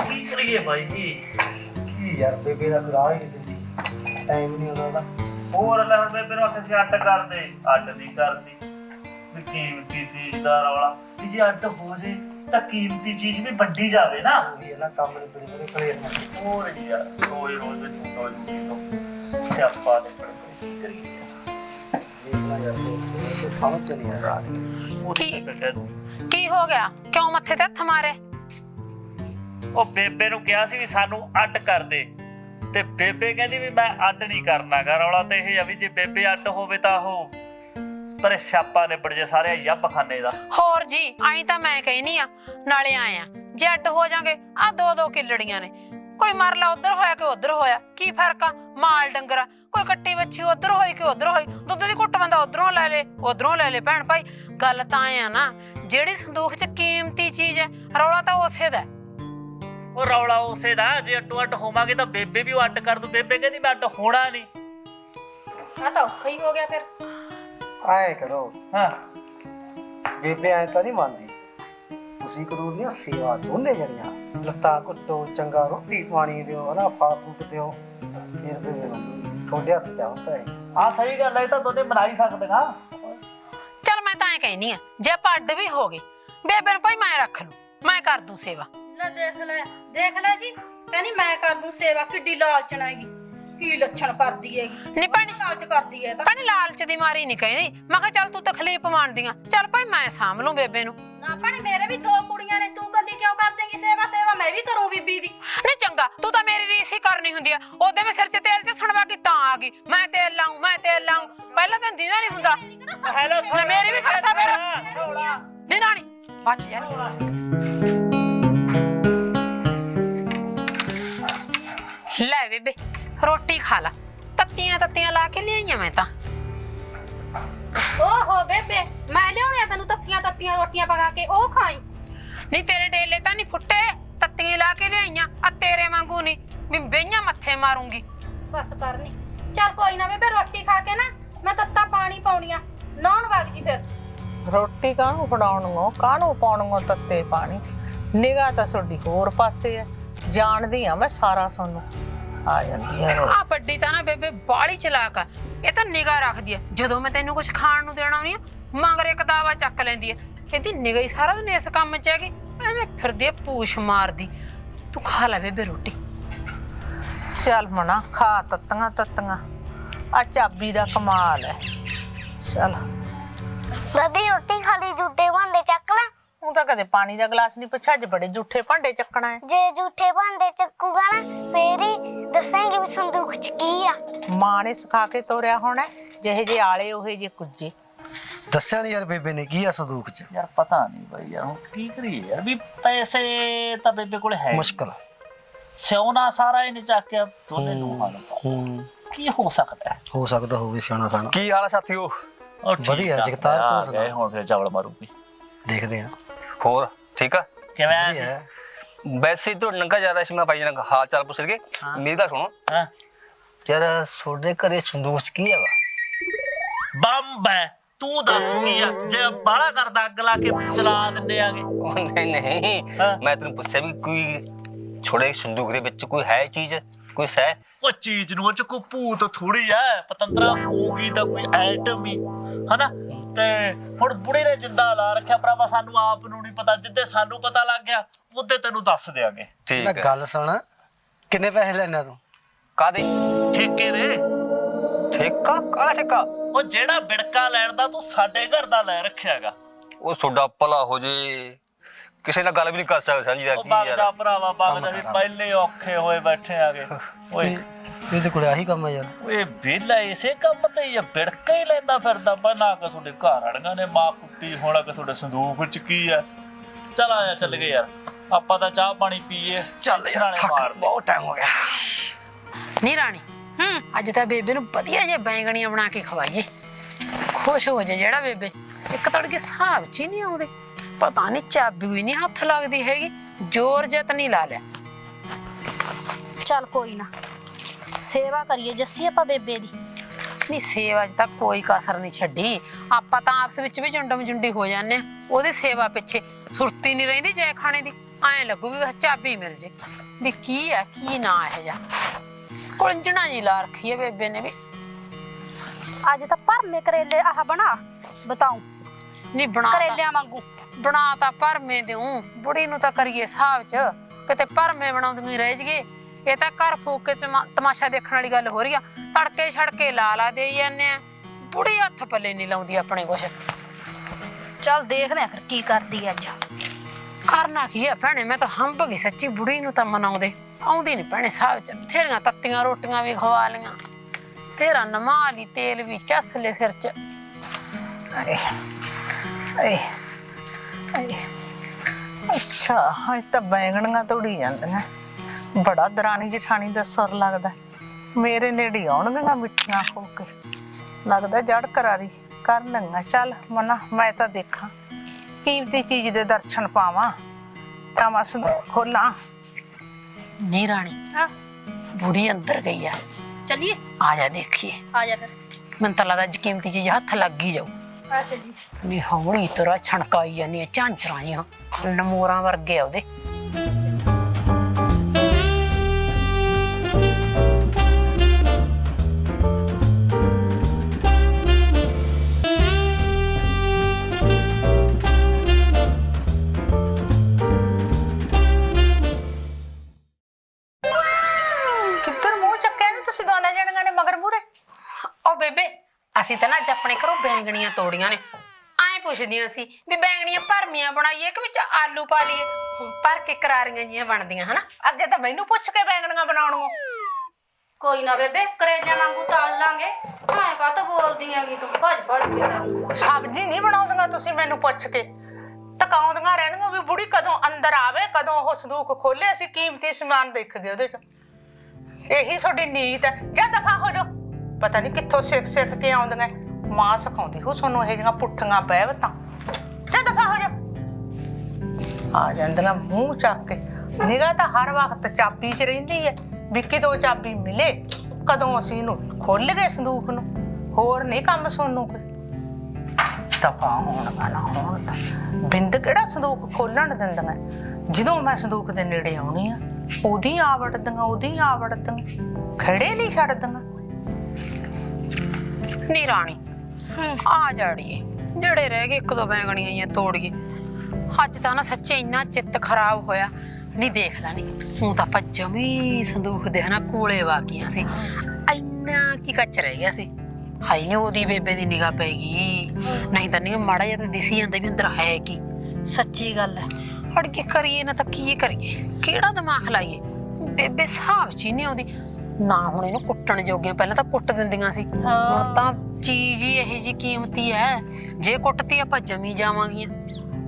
[SPEAKER 6] ਕੀ ਕਰੀਏ ਭਾਈ ਜੀ?
[SPEAKER 5] ਕੀ ਯਾਰ ਬੇਬੇ ਦਾ ਖੁਰਾ ਹੀ ਨਹੀਂ ਦਿੰਦੀ। ਟਾਈਮ ਨਹੀਂ ਆਉਂਦਾ ਉਹਦਾ
[SPEAKER 6] ਹੋਰ ਲੈ ਹੁਣ ਬੇਬੇ ਨੂੰ ਆਖਿਆ ਸੀ ਅੱਡ ਕਰ ਦੇ। ਅੱਡ ਨਹੀਂ ਕਰਦੀ। ਵੀ ਕੀਮਤੀ ਚੀਜ਼ ਦਾ ਰੌਲਾ। ਵੀ ਜੇ ਅੱਡ ਹੋ ਜੇ ਤਾਂ ਕੀਮਤੀ ਚੀਜ਼ ਵੀ ਵੰਡੀ ਜਾਵੇ ਨਾ।
[SPEAKER 5] ਇਹ ਨਾ ਕੰਮ ਨੇ ਬੜੇ ਬੜੇ ਖੜੇ ਨੇ
[SPEAKER 6] ਹੋਰ ਯਾਰ ਰੋਜ਼ ਰੋਜ਼ ਦੇ ਝੂਠਾ ਝੂਠੀ ਤੋਂ। ਸਿਆਪਾ ਦੇ ਪੜੇ ਕੀ ਕਰੀਏ?
[SPEAKER 5] ਦੇਖਣਾ ਯਾਰ ਤੇ ਸਮਝ ਚ ਨਹੀਂ ਆ ਰਿਹਾ
[SPEAKER 6] ਉਹ
[SPEAKER 1] ਕੀ?
[SPEAKER 6] ਤੇ ਕਹਿ ਦੂੰ।
[SPEAKER 1] ਕੀ ਹੋ ਗਿਆ? ਕਿਉਂ ਮੱਥੇ ਤੇ ਹੱਥ ਮਾਰੇ?
[SPEAKER 6] ਉਹ ਬੇਬੇ ਨੂੰ ਕਿਹਾ ਸੀ ਵੀ ਸਾਨੂੰ ਅੱਡ ਕਰ ਦੇ। ਤੇ ਬੇਬੇ ਕਹਿੰਦੀ ਵੀ ਮੈਂ ਅੱਡ ਨਹੀਂ ਕਰਨਾਗਾ ਰੌਲਾ ਤੇ ਇਹ ਆ ਵੀ ਜੇ ਬੇਬੇ ਅੱਡ ਹੋਵੇ ਤਾਂ ਉਹ ਪਰ ਇਹ ਸਿਆਪਾ ਨਿਬੜ ਜੇ ਸਾਰੇ ਯੱਬ ਖਾਨੇ ਦਾ।
[SPEAKER 1] ਹੋਰ ਜੀ ਆਈ ਤਾਂ ਮੈਂ ਕਹਿਨੀ ਆ ਨਾਲੇ ਆਏ ਆ ਜੇ ਅੱਡ ਹੋ ਜਾਾਂਗੇ ਆ ਦੋ ਦੋ ਕਿੱਲੜੀਆਂ ਨੇ। ਕੋਈ ਮਰਲਾ ਉਧਰ ਹੋਇਆ ਕਿ ਉਧਰ ਹੋਇਆ ਕੀ ਫ਼ਰਕ ਆ? ਮਾਲ ਡੰਗਰਾ ਕੋਈ ਕੱਟੀ ਵੱਛੀ ਉਧਰ ਹੋਈ ਕਿ ਉਧਰ ਹੋਈ ਦੁੱਧ ਦੀ ਘੁੱਟ ਬੰਦਾ ਉਧਰੋਂ ਲੈ ਲੇ ਉਧਰੋਂ ਲੈ ਲੇ ਭੈਣ ਭਾਈ। ਗੱਲ ਤਾਂ ਐ ਆ ਨਾ ਜਿਹੜੀ ਸੰਦੂਖ 'ਚ ਕੀਮਤੀ ਚੀਜ਼ ਹੈ ਰੌਲਾ ਤਾਂ ਉਸੇ ਦਾ ਹੈ।
[SPEAKER 6] ਉਹ ਰੌਲਾ ਉਸੇ ਦਾ ਜੇ ਅੱਡੋ ਅੱਡ ਹੋਵਾਂਗੇ ਤਾਂ ਬੇਬੇ ਵੀ ਉਹ ਅੱਡ ਕਰ ਦੂ ਬੇਬੇ ਕਹਿੰਦੀ ਮੈਂ ਅੱਡ ਹੋਣਾ ਨਹੀਂ।
[SPEAKER 2] ਆ ਤਾਂ ਔਖਾ ਹੀ ਹੋ ਗਿਆ ਫਿਰ।
[SPEAKER 5] ਆਏ ਕਰੋ।
[SPEAKER 6] ਹਾਂ।
[SPEAKER 5] ਬੇਬੇ ਐ ਤਾਂ ਨਹੀਂ ਮੰਨਦੀ। ਤੁਸੀਂ ਕਰੋ ਦੀਆਂ ਸੇਵਾ ਦੋਨੇ ਜਣੀਆਂ? ਲੱਤਾਂ ਕੁੱਟੋ ਚੰਗਾ ਰੋਟੀ ਪਾਣੀ ਦਿਓ ਹਨਾ ਫਲ ਫੂਟ ਦਿਓ। ਫਿਰ ਬੇਬੇ ਨੂੰ ਤੁਹਾਡੇ ਹੱਥ ਚਾਹੁੰਦਾ ਹੈ।
[SPEAKER 6] ਆ ਸਹੀ ਗੱਲ ਹੈ ਇਹ ਤਾਂ ਦੋਨੇ ਬਣਾ ਹੀ ਸਕਦੇ ਹਾਂ
[SPEAKER 1] ਚੱਲ ਮੈਂ ਤਾਂ ਐ ਕਹਿਨੀ ਆ ਜੇ ਆਪਾਂ ਅੱਡ ਵੀ ਹੋ ਗਏ ਬੇਬੇ ਨੂੰ ਭਾਈ ਮੈਂ ਰੱਖ ਲੂ ਮੈਂ ਕਰ ਦੂੰ ਸੇਵਾ।
[SPEAKER 2] ਲੈ ਦੇਖ ਲੈ ਦੇਖ ਲੈ ਜੀ ਕਹਿੰਦੀ ਮੈਂ ਕਰ ਦੂੰ ਸੇਵਾ ਕਿੱਡੀ ਲਾਲਚਣ ਹੈਗੀ ਕੀ ਲੱਛਣ ਕਰਦੀ ਹੈਗੀ?
[SPEAKER 1] ਨਹੀਂ ਭੈਣੇ
[SPEAKER 2] ਲਾਲਚ ਕਰਦੀ ਹੈ ਤਾਂ?
[SPEAKER 1] ਭੈਣੇ ਲਾਲਚ ਦੀ ਮਾਰੀ ਨਹੀਂ ਕਹਿੰਦੀ। ਮੈਂ ਕਿਹਾ ਚੱਲ ਤੂੰ ਤਕਲੀਫ ਮੰਨਦੀਆਂ ਚੱਲ ਭਾਈ ਮੈਂ ਸਾਂਭ ਲੂੰ ਬੇਬੇ ਨੂੰ।
[SPEAKER 2] ਨਾ ਭੈਣੇ ਮੇਰੇ ਵੀ ਦੋ ਕੁੜੀਆਂ ਨੇ। ਤੂੰ ਕੱਲੀ ਕਿਉਂ ਕਰ ਦੇਂਗੀ ਸੇਵਾ ਸੇਵਾ ਮੈਂ ਵੀ ਕਰੂੰ ਬੀਬੀ ਦੀ।
[SPEAKER 1] ਨਹੀਂ ਚੰਗਾ ਤੂੰ ਤਾਂ ਮੇਰੀ ਰੀਸ ਹੀ ਕਰਨੀ ਹੁੰਦੀ ਆ। ਉਹਦੇ ਮੈਂ ਸਿਰ 'ਚ ਤੇਲ 'ਚ ਸਣਵਾ ਕੇ ਤਾਂ ਆ ਗਈ। ਮੈਂ ਤੇਲ ਲਾਉਂ ਮੈਂ ਤੇਲ ਲਾਉਂ ਪਹਿਲਾਂ ਤਾਂ ਦੀਦਾ ਨਹੀਂ ਹੁੰਦਾ।
[SPEAKER 6] ਹੈਲੋ
[SPEAKER 1] ਲੈ ਮੇਰੀ ਵੀ ਫਰਸਾ ਫਿਰ। ਦੀਨਾ ਨਹੀਂ ਬਚ ਯਾਰ। ਲੈ ਬੇਬੇ। ਰੋਟੀ ਖਾ ਲਾ। ਤੱਤੀਆਂ ਤੱਤੀਆਂ ਲਾ ਕੇ ਲਿਆਈਆਂ ਮੈਂ ਤਾਂ।
[SPEAKER 2] ਓਹੋ ਬੇਬੇ ਮੈਂ ਲਿਆਉਣੀਆਂ ਤੈਨੂੰ ਤੱਕੀਆਂ ਤੱਕੀਆਂ ਰੋਟੀਆਂ ਪਕਾ ਕੇ ਉਹ ਖਾਈ।
[SPEAKER 1] ਨਹੀਂ ਤੇਰੇ ਡੇਲੇ ਤਾਂ ਨਹੀਂ ਫੁੱਟੇ ਤੱਤੀਆਂ ਲਾ ਕੇ ਲਿਆਈਆਂ ਆ ਤੇਰੇ ਵਾਂਗੂ ਨਹੀਂ। ਵੀ ਬਈਆਂ ਮੱਥੇ ਮਾਰੂੰਗੀ।
[SPEAKER 2] ਬਸ ਕਰਨੀ ਚੱਲ ਕੋਈ ਨਾ ਬੇਬੇ ਰੋਟੀ ਖਾ ਕੇ ਨਾ ਮੈਂ ਤੱਤਾ ਪਾਣੀ ਪਾਉਣੀਆਂ। ਨੌਣ ਵਗ ਜੀ ਫਿਰ।
[SPEAKER 3] ਰੋਟੀ ਕਾਹਨੂੰ ਫੜਾਉਣਗੋ ਕਾਹਨੂੰ ਪਾਉਣਗੋ ਤੱਤੇ ਪਾਣੀ? ਨਿਗਾਹ ਤਾਂ ਤੁਹਾਡੀ ਹੋਰ ਪਾਸੇ ਹੈ। ਜਾਣਦੀ ਆ ਮੈਂ ਸਾਰਾ ਸੋਨੂੰ ਆ ਜਾਂਦੀ ਹੈ ਰੋਟੀ।
[SPEAKER 1] ਆ ਵੱਡੀ ਤਾਂ ਨਾ ਬੇਬੇ ਬਾਲੀ ਚਲਾਕ ਆ। ਇਹ ਤਾਂ ਨਿਗਾਹ ਰੱਖਦੀ ਆ। ਜਦੋਂ ਮੈਂ ਤੈਨੂੰ ਕੁਝ ਖਾਣ ਨੂੰ ਦੇਣਾ ਨਹੀਂ ਮੰਗਰੇ ਇੱਕ ਦਾਵਾ ਚੱਕ ਲੈਂਦੀ ਆ। ਇਹਦੀ ਨਿਗਾਹ ਹੀ ਸਾਰਾ ਦਿਨ ਇਸ ਕੰਮ 'ਚ ਹੈਗੀ ਐਵੇਂ ਫਿਰਦੀ ਆ ਪੂਛ ਮਾਰਦੀ। ਤੂੰ ਖਾ ਲੈ ਬੇਬੇ ਰੋਟੀ।
[SPEAKER 3] ਚੱਲ ਮਣਾ ਖਾ ਤੱਤੀਆਂ ਤੱਤੀਆਂ। ਆ ਚਾਬੀ ਦਾ ਕਮਾਲ ਹੈ। ਚੱਲ।
[SPEAKER 7] ਦਾਦੀ ਰੋਟੀ ਖਾ ਲਈ ਜੂਠੇ ਭਾਂਡੇ ਚੱਕ ਲੈ।
[SPEAKER 3] ਉਹ ਤਾਂ ਕਦੇ ਪਾਣੀ ਦਾ ਗਲਾਸ ਨਹੀਂ ਪੁੱਛਿਆ ਅੱਜ ਬੜੇ ਝੂਠੇ ਭਾਂਡੇ ਚੱਕਣਾ ਹੈ।
[SPEAKER 7] ਜੇ ਜੂਠੇ ਭਾਂਡੇ ਚੱਕੂਗਾ ਨਾ ਫੇਰ ਹੀ ਦੱਸਾਂਗੇ ਵੀ ਸੰਦੂਕ 'ਚ ਕੀ ਆ।
[SPEAKER 3] ਮਾਂ ਨੇ ਸਿਖਾ ਕੇ ਤੋਰਿਆ ਹੋਣਾ ਜਿਹੇ ਜੇ ਆਲੇ ਉਹੇ ਜੇ ਕੁੱਜੇ।
[SPEAKER 5] ਦੱਸਿਆ ਨਹੀਂ ਯਾਰ ਬੇਬੇ ਨੇ ਕੀ ਆ ਸੰਦੂਕ 'ਚ?
[SPEAKER 6] ਯਾਰ ਪਤਾ ਨਹੀਂ ਬਾਈ ਯਾਰ ਹੁਣ ਕੀ ਕਰੀਏ ਯਾਰ ਵੀ ਪੈਸੇ ਤਾਂ ਬੇਬੇ ਕੋਲ ਹੈ
[SPEAKER 5] ਮੁਸ਼ਕਲ।
[SPEAKER 6] ਸਿਉਣਾ ਸਾਰਾ ਹੀ ਨਹੀਂ ਚੱਕਿਆ ਦੋਨੇ ਨੂੰ ਹਾਲ
[SPEAKER 5] ਹੂੰ
[SPEAKER 6] ਕੀ ਹੋ ਸਕਦਾ ਹੈ?
[SPEAKER 5] ਹੋ ਸਕਦਾ ਹੋਵੇ ਸਿਆਣਾ ਸਾਣਾ
[SPEAKER 8] ਕੀ ਹਾਲ ਆ ਸਾਥੀਓ?
[SPEAKER 6] ਉਹ ਠੀਕ
[SPEAKER 5] ਵਧੀਆ,
[SPEAKER 6] ਆ,
[SPEAKER 5] ਜਗਤਾਰ
[SPEAKER 6] ਆ
[SPEAKER 5] ਤੂੰ ਸੁਣਾ।
[SPEAKER 6] ਗਏ, ਹੁਣ ਫਿਰ ਚਾਵਲ ਮਾਰੂਗੀ।
[SPEAKER 5] ਦੇਖਦੇ ਆ
[SPEAKER 8] ਹੋਰ ਠੀਕ ਆ?
[SPEAKER 6] ਕਿਵੇਂ
[SPEAKER 5] ਵਧੀਆ।
[SPEAKER 8] ਵੈਸੇ ਤੋਂ ਨੰਗਾ ਜਾ ਰਿਹਾ ਸੀ ਮੈਂ ਭਾਈ ਜੀ ਨਾਲ ਹਾਲ ਚਾਲ ਪੁੱਛ ਕੇ ਮੇਰੀ ਗੱਲ ਸੁਣੋ।
[SPEAKER 6] ਹਾਂ।
[SPEAKER 5] ਯਾਰ ਤੁਹਾਡੇ ਘਰੇ ਸੰਦੂਕ 'ਚ ਕੀ ਹੈਗਾ?
[SPEAKER 6] ਬੰਬ ਹੈ। ਤੂੰ ਦੱਸ ਕੀ ਆ? ਜੇ ਬਾਹਲਾ ਕਰਦਾ ਅੱਗ ਲਾ ਕੇ ਚਲਾ ਦਿੰਦੇ ਆਗੇ।
[SPEAKER 8] ਉਹ ਨਹੀਂ ਨਹੀਂ।
[SPEAKER 6] ਹਾਂ।
[SPEAKER 8] ਮੈਂ ਤੈਨੂੰ ਪੁੱਛਿਆ ਵੀ ਕੋਈ ਛੋੜੇ ਸੰਦੂਕ ਦੇ ਵਿੱਚ ਕੋਈ ਹੈ ਚੀਜ਼? ਕੋਈ ਸਹਿ
[SPEAKER 6] ਉਹ ਚੀਜ਼ ਨੂੰ ਉਹ ਚ ਕੋਈ ਭੂਤ ਥੋੜੀ ਆ ਪਤੰਦਰਾ ਹੋਊਗੀ ਤਾਂ ਕੋਈ ਐਟਮ ਹੀ। ਹਨਾ? ਤੇ ਹੁਣ ਬੁੜੇ ਨੇ ਜਿੰਦਾ ਲਾ ਰੱਖਿਆ ਭਰਾਵਾ ਸਾਨੂੰ ਆਪ ਨੂੰ ਨਹੀਂ ਪਤਾ ਜਿੱਦੇ ਸਾਨੂੰ ਪਤਾ ਲੱਗ ਗਿਆ ਉਹਦੇ ਤੈਨੂੰ ਦੱਸ ਦਿਆਂਗੇ।
[SPEAKER 8] ਠੀਕ ਹੈ।
[SPEAKER 5] ਗੱਲ ਸੁਣ ਕਿੰਨੇ ਪੈਸੇ ਲੈਣਾ ਤੂੰ?
[SPEAKER 8] ਕਾਦੇ
[SPEAKER 6] ਠੇਕੇ ਦੇ।
[SPEAKER 8] ਠੇਕਾ? ਕਾਹਦਾ ਠੇਕਾ?
[SPEAKER 6] ਉਹ ਜਿਹੜਾ ਬਿੜਕਾ ਲੈਣ ਦਾ ਤੂੰ ਸਾਡੇ ਘਰ ਦਾ ਲੈ ਰੱਖਿਆਗਾ।
[SPEAKER 8] ਉਹ ਤੁਹਾਡਾ ਭਲਾ ਹੋ ਜੇ। ਕਿਸੇ ਨਾਲ ਗੱਲ ਵੀ ਨਹੀਂ ਕਰ ਸਕਦਾ ਸਾਂਝੀ ਦਾ
[SPEAKER 6] ਉਹ
[SPEAKER 8] ਕੀ
[SPEAKER 6] ਬਗਦਾ
[SPEAKER 8] ਯਾਰ?
[SPEAKER 6] ਭਰਾਵਾ ਬਗਦਾ ਸੀ ਪਹਿਲੇ ਔਖੇ ਹੋਏ ਬੈਠੇ ਆਗੇ। ਓਏ।
[SPEAKER 5] ਇਹਦੇ ਕੋਲ ਆਹੀ ਕੰਮ ਹੈ ਯਾਰ।
[SPEAKER 6] ਓਏ ਵਿਹਲਾ ਇਸੇ ਕੰਮ ਤੇ ਇਹ ਬਿੜਕਾ ਹੀ ਲੈਂਦਾ ਫਿਰਦਾ ਬਣਾ ਕੇ ਤੁਹਾਡੇ ਘਰ ਵਾਲੀਆਂ ਨੇ ਮਾਂ ਕੁੱਟੀ ਹੋਣਾ ਕਿ ਤੁਹਾਡੇ ਸੰਦੂਕ ਚ ਕੀ ਆ। ਚਲ ਆਇਆ ਚੱਲ ਗਏ ਯਾਰ। ਆਪਾਂ ਤਾਂ ਚਾਹ ਪਾਣੀ ਪੀਏ
[SPEAKER 5] ਚੱਲ ਯਾਰ
[SPEAKER 6] ਨੇ
[SPEAKER 5] ਥੱਕ। ਬਹੁਤ ਟਾਈਮ ਹੋ ਗਿਆ।
[SPEAKER 1] ਨਹੀਂ ਰਾਣੀ
[SPEAKER 2] ਹੂੰ।
[SPEAKER 1] ਅੱਜ ਤਾਂ ਬੇਬੇ ਨੂੰ ਵਧੀਆ ਜਿਹਾ ਬੈਂਗਣੀਆਂ ਬਣਾ ਕੇ ਖਵਾਈਏ। ਖੁਸ਼ ਹੋ ਜਾ ਜਿਹੜਾ ਬੇਬੇ ਇੱਕ ਤੜਕੇ ਹਿਸਾਬ ਚ ਹੀ ਨਹੀਂ ਆਉਂਦੇ। ਪਤਾ ਨਹੀਂ ਚਾਬੀ ਵੀ ਨਹੀਂ ਹੱਥ ਲੱਗਦੀ ਹੈਗੀ ਜ਼ੋਰ ਜਤ ਨਹੀਂ ਲਾ ਲਿਆ
[SPEAKER 2] ਚੱਲ ਕੋਈ ਨਾ ਸੇਵਾ ਕਰੀਏ ਜੱਸੀ ਆਪਾਂ ਬੇਬੇ ਦੀ
[SPEAKER 1] ਨਹੀਂ ਸੇਵਾ 'ਚ ਤਾਂ ਕੋਈ ਕਸਰ ਨਹੀਂ ਛੱਡੀ ਆਪਾਂ ਤਾਂ ਆਪਸ ਵਿੱਚ ਵੀ ਜੁੰਡਮ ਜੁੰਡੀ ਹੋ ਜਾਂਦੇ ਆ ਉਹਦੀ ਸੇਵਾ ਪਿੱਛੇ ਸੁਰਤੀ ਨਹੀਂ ਰਹਿੰਦੀ ਜੈ ਖਾਣੇ ਦੀ ਐਂ ਲੱਗੂ ਵੀ ਬਸ ਚਾਬੀ ਮਿਲ ਜੇ ਵੀ ਕੀ ਆ ਕੀ ਨਾ ਇਹ ਜਾ ਕੁਲਝਣਾ ਜੀ ਲਾ ਰੱਖੀ ਹੈ ਬੇਬੇ ਨੇ ਵੀ
[SPEAKER 2] ਅੱਜ ਤਾਂ ਭਰਮੇ ਕਰੇਲੇ ਆਹ ਬਣਾ ਬਤਾਉ
[SPEAKER 1] ਨਹੀਂ ਬਣਾ
[SPEAKER 2] ਕਰੇਲਿਆਂ ਵਾਂਗੂ।
[SPEAKER 1] ਬਣਾ ਤਾਂ ਭਰਮੇ ਦਿਉ। ਬੁੜੀ ਨੂੰ ਤਾਂ ਕਰੀਏ ਹਿਸਾਬ 'ਚ। ਕਿਤੇ ਭਰਮੇ ਬਣਾਉਂਦੀਆਂ ਹੀ ਰਹਿ ਜਗੇ ਇਹ ਤਾਂ ਘਰ ਫੂਕ ਕੇ ਤਮਾ- ਤਮਾਸ਼ਾ ਦੇਖਣ ਵਾਲੀ ਗੱਲ ਹੋ ਰਹੀ ਆ। ਤੜਕੇ ਛੜਕੇ ਲਾ ਲਾ ਦੇਈ ਜਾਂਦੇ ਆ। ਬੁੜੀ ਹੱਥ ਪੱਲੇ ਨਹੀਂ ਲਾਉਂਦੀ ਆਪਣੇ ਕੁਛ।
[SPEAKER 2] ਚੱਲ ਦੇਖਦੇ ਆ ਫਿਰ ਕੀ ਕਰਦੀ ਅੱਜ।
[SPEAKER 1] ਕਰਨਾ ਕੀ ਆ ਭੈਣੇ? ਮੈਂ ਤਾਂ ਹੰਬ ਗਈ ਸੱਚੀ। ਬੁੜੀ ਨੂੰ ਤਾਂ ਮਨਾਉਂਦੇ। ਆਉਂਦੀ ਨਹੀਂ ਭੈਣੇ ਸਾਹ ਚ। ਥੇਰੀਆਂ ਤੱਤੀਆਂ ਰੋਟੀਆਂ ਵੀ ਖਵਾ ਲੀਆਂ ਤੇਰਾ ਨਮਾ ਲਈ ਤੇਲ ਵੀ ਚੱਸ ਲੈ ਸਿਰ ਚ।
[SPEAKER 3] ਆਏ ਆਏ। ਅੱਛਾ ਹਾਂ ਤਾਂ ਬੈਂਗਣੀਆਂ ਤੋੜੀ ਜਾਂਦੀਆਂ। ਬੜਾ ਦਰਾਣੀ ਜਠਾਣੀ ਦਾ ਸੁਰ ਲੱਗਦਾ। ਮੇਰੇ ਨੇੜੇ ਆਉਣਗੀਆਂ ਮਿੱਠੀਆਂ ਹੋ ਕੇ। ਲੱਗਦਾ ਜੜ ਕਰਾਰੀ ਕਰ ਲੰਗਾ। ਚੱਲ ਮਨਾ ਮੈਂ ਤਾਂ ਦੇਖਾਂ। ਕੀਮਤੀ ਚੀਜ਼ ਦੇ ਦਰਸ਼ਨ ਪਾਵਾਂ। ਤਾਂ ਮਸ ਖੋਲਾਂ।
[SPEAKER 1] ਨਹੀਂ ਰਾਣੀ
[SPEAKER 2] ਹਾਂ।
[SPEAKER 1] ਬੁੜੀ ਅੰਦਰ ਗਈ ਆ।
[SPEAKER 2] ਚੱਲੀਏ।
[SPEAKER 1] ਆ ਜਾ ਦੇਖੀਏ।
[SPEAKER 2] ਆ ਜਾ ਫਿਰ।
[SPEAKER 1] ਮੈਨੂੰ ਤਾਂ ਲੱਗਦਾ ਅੱਜ ਕੀਮਤੀ ਚੀਜ਼ ਹੱਥ ਲੱਗ ਹੀ ਜਾਊ।
[SPEAKER 2] ਆ ਚੱਲੀਏ।
[SPEAKER 1] ਨੀ ਹੌਲੀ ਤਰ੍ਹਾਂ ਛਣਕਾਈ ਜਾਂਦੀਆਂ ਝਾਂਜਰਾਂ ਜੀਆਂ ਨਮੋਰਾਂ ਵਰਗੇ ਆ ਉਹਦੇ।
[SPEAKER 3] ਕਿੱਧਰ ਮੂੰਹ ਚੱਕਿਆ ਨੇ ਤੁਸੀਂ ਦੋਨੇ ਜਣੀਆਂ ਨੇ ਮਗਰ ਮੂਰੇ
[SPEAKER 1] ਉਹ ਬੇਬੇ ਅਸੀਂ ਤਾਂ ਨਾ ਅੱਜ ਆਪਣੇ ਘਰੋਂ ਬੈਂਗਣੀਆਂ ਤੋੜੀਆਂ ਨੇ। ਐਂ ਪੁੱਛਦੀਆਂ ਸੀ ਵੀ ਬੈਂਗਣੀਆਂ ਭਰਮੀਆਂ ਬਣਾਈਏ ਕਿ ਵਿੱਚ ਆਲੂ ਪਾ ਲਈਏ? ਹੁਣ ਭਰ ਕੇ ਕਰਾਰੀਆਂ ਜੀਆਂ ਬਣਦੀਆਂ ਹਨਾ?
[SPEAKER 3] ਅੱਗੇ ਤਾਂ ਮੈਨੂੰ ਪੁੱਛ ਕੇ ਬੈਂਗਣੀਆਂ ਬਣਾਉਣਗੋ
[SPEAKER 2] ਕੋਈ ਨਾ ਬੇਬੇ ਕਰੇਲਿਆਂ ਵਾਂਗੂ ਤਲ ਲਾਂਗੇ। ਹਾਂ ਕਾ ਤਾਂ ਬੋਲਦੀ ਹੈਗੀ ਤੂੰ ਭੱਜ ਭੱਜ ਕੇ ਸਾਨੂੰ
[SPEAKER 3] ਸਬਜ਼ੀ ਨਹੀਂ ਬਣਾਉਂਦੀਆਂ ਤੁਸੀਂ ਮੈਨੂੰ ਪੁੱਛ ਕੇ। ਤਕਾਉਂਦੀਆਂ ਰਹਿਣਗੀਆਂ ਵੀ ਬੁੜੀ ਕਦੋਂ ਅੰਦਰ ਆਵੇ ਕਦੋਂ ਉਹ ਸੰਦੂਕ ਖੋਲੇ ਅਸੀਂ ਕੀਮਤੀ ਸਮਾਨ ਦੇਖ ਗਏ ਉਹਦੇ ਚ। ਇਹੀ ਤੁਹਾਡੀ ਨੀਤ ਹੈ। ਜਾਂ ਦਫਾ ਹੋ ਜਾ ਪਤਾ ਨਹੀਂ ਕਿੱਥੋਂ ਸਿੱਖ ਸਿੱਖ ਕੇ ਆਉਂਦੀਆਂ। ਮਾਂ ਸਿਖਾਉਂਦੀ ਹੋ ਤੁਹਾਨੂੰ ਇਹ ਜਿਹੀਆਂ ਪੁੱਠੀਆਂ ਪੈਵਤਾਂ ਜਾਂ ਦਫਾ ਹੋ ਜਾ। ਆ ਜਾਂਦੀਆਂ ਮੂੰਹ ਚੱਕ ਕੇ। ਨਿਗਾਹ ਤਾਂ ਹਰ ਵਕਤ ਚਾਬੀ 'ਚ ਰਹਿੰਦੀ ਹੈ ਵੀ ਕਿਦੋਂ ਚਾਬੀ ਮਿਲੇ, ਕਦੋਂ ਅਸੀਂ ਇਹਨੂੰ ਖੋਲ ਗਏ ਸੰਦੂਕ ਨੂੰ। ਹੋਰ ਨਹੀਂ ਕੰਮ ਸੋਨੂੰ ਕੋਈ। ਦਫਾ ਹੋਣਗਾ ਨਾ ਹੋਣ ਤਾਂ। ਬਿੰਦ ਕਿਹੜਾ ਸੰਦੂਕ ਖੋਲਣ ਦਿੰਦਾ ਜਦੋਂ ਮੈਂ ਸੰਦੂਕ ਦੇ ਨੇੜੇ ਆਉਣੀ ਆ ਉਹਦੀ ਆ ਵੜਦੀਆਂ ਉਹਦੀ ਆ ਵੜਦੀਆਂ ਖੜੇ ਨਹੀਂ ਛੱਡਦੀਆਂ।
[SPEAKER 1] ਨੀ ਰਾਣੀ ਆ ਜਾੜੀਏ ਜਿਹੜੇ ਰਹਿ ਗਏ ਇੱਕ ਦੋ ਬੈਂਗਣੀਆਂ ਜੀਆਂ ਤੋੜੀਏ। ਅੱਜ ਤਾਂ ਨਾ ਸੱਚੇ ਇੰਨਾ ਚਿੱਤ ਖਰਾਬ ਹੋਇਆ ਨਹੀਂ ਦੇਖ ਲੈ ਨੀ। ਹੁਣ ਤਾਂ ਆਪਾਂ ਜਮੀ ਸੰਦੂਕ ਦੇ ਹਨਾ ਕੋਲੇ ਵਾਗੀਆਂ ਸੀ। ਇੰਨਾ ਕੀ ਕੱਚ ਰਹਿ ਗਿਆ ਸੀ। ਹਾਈ ਨਹੀਂ ਉਹਦੀ ਬੇਬੇ ਦੀ ਨਿਗਾਹ ਪੈ ਗਈ। ਨਹੀਂ ਤਾਂ ਨਹੀਂ ਮਾੜਾ ਜਿਹਾ ਤਾਂ ਦਿਸੀ ਜਾਂਦਾ ਵੀ ਅੰਦਰ ਹੈ ਕੀ।
[SPEAKER 2] ਸੱਚੀ ਗੱਲ ਹੈ।
[SPEAKER 1] ਅੜ ਕੀ ਕਰੀਏ ਨਾ ਤਾਂ ਕੀ ਕਰੀਏ? ਕਿਹੜਾ ਦਿਮਾਗ ਲਾਈਏ? ਬੇਬੇ ਚ ਹੀ ਨਹੀਂ ਆਉਂਦੀ। ਨਾ ਹੁਣ ਇਹਨੂੰ ਕੁੱਟਣ ਜੋਗੀਆਂ ਪਹਿਲਾਂ ਤਾਂ ਕੁੱਟ ਦਿੰਦੀਆਂ ਸੀ। ਹੁਣ ਤਾਂ ਚੀਜ਼ ਹੀ ਇਹੋ ਜੀ ਕੀਮਤੀ ਹੈ। ਜੇ ਕੁੱਟਤੀ ਆਪਾਂ ਜਮੀ ਜਾਵਾਂਗੀਆਂ।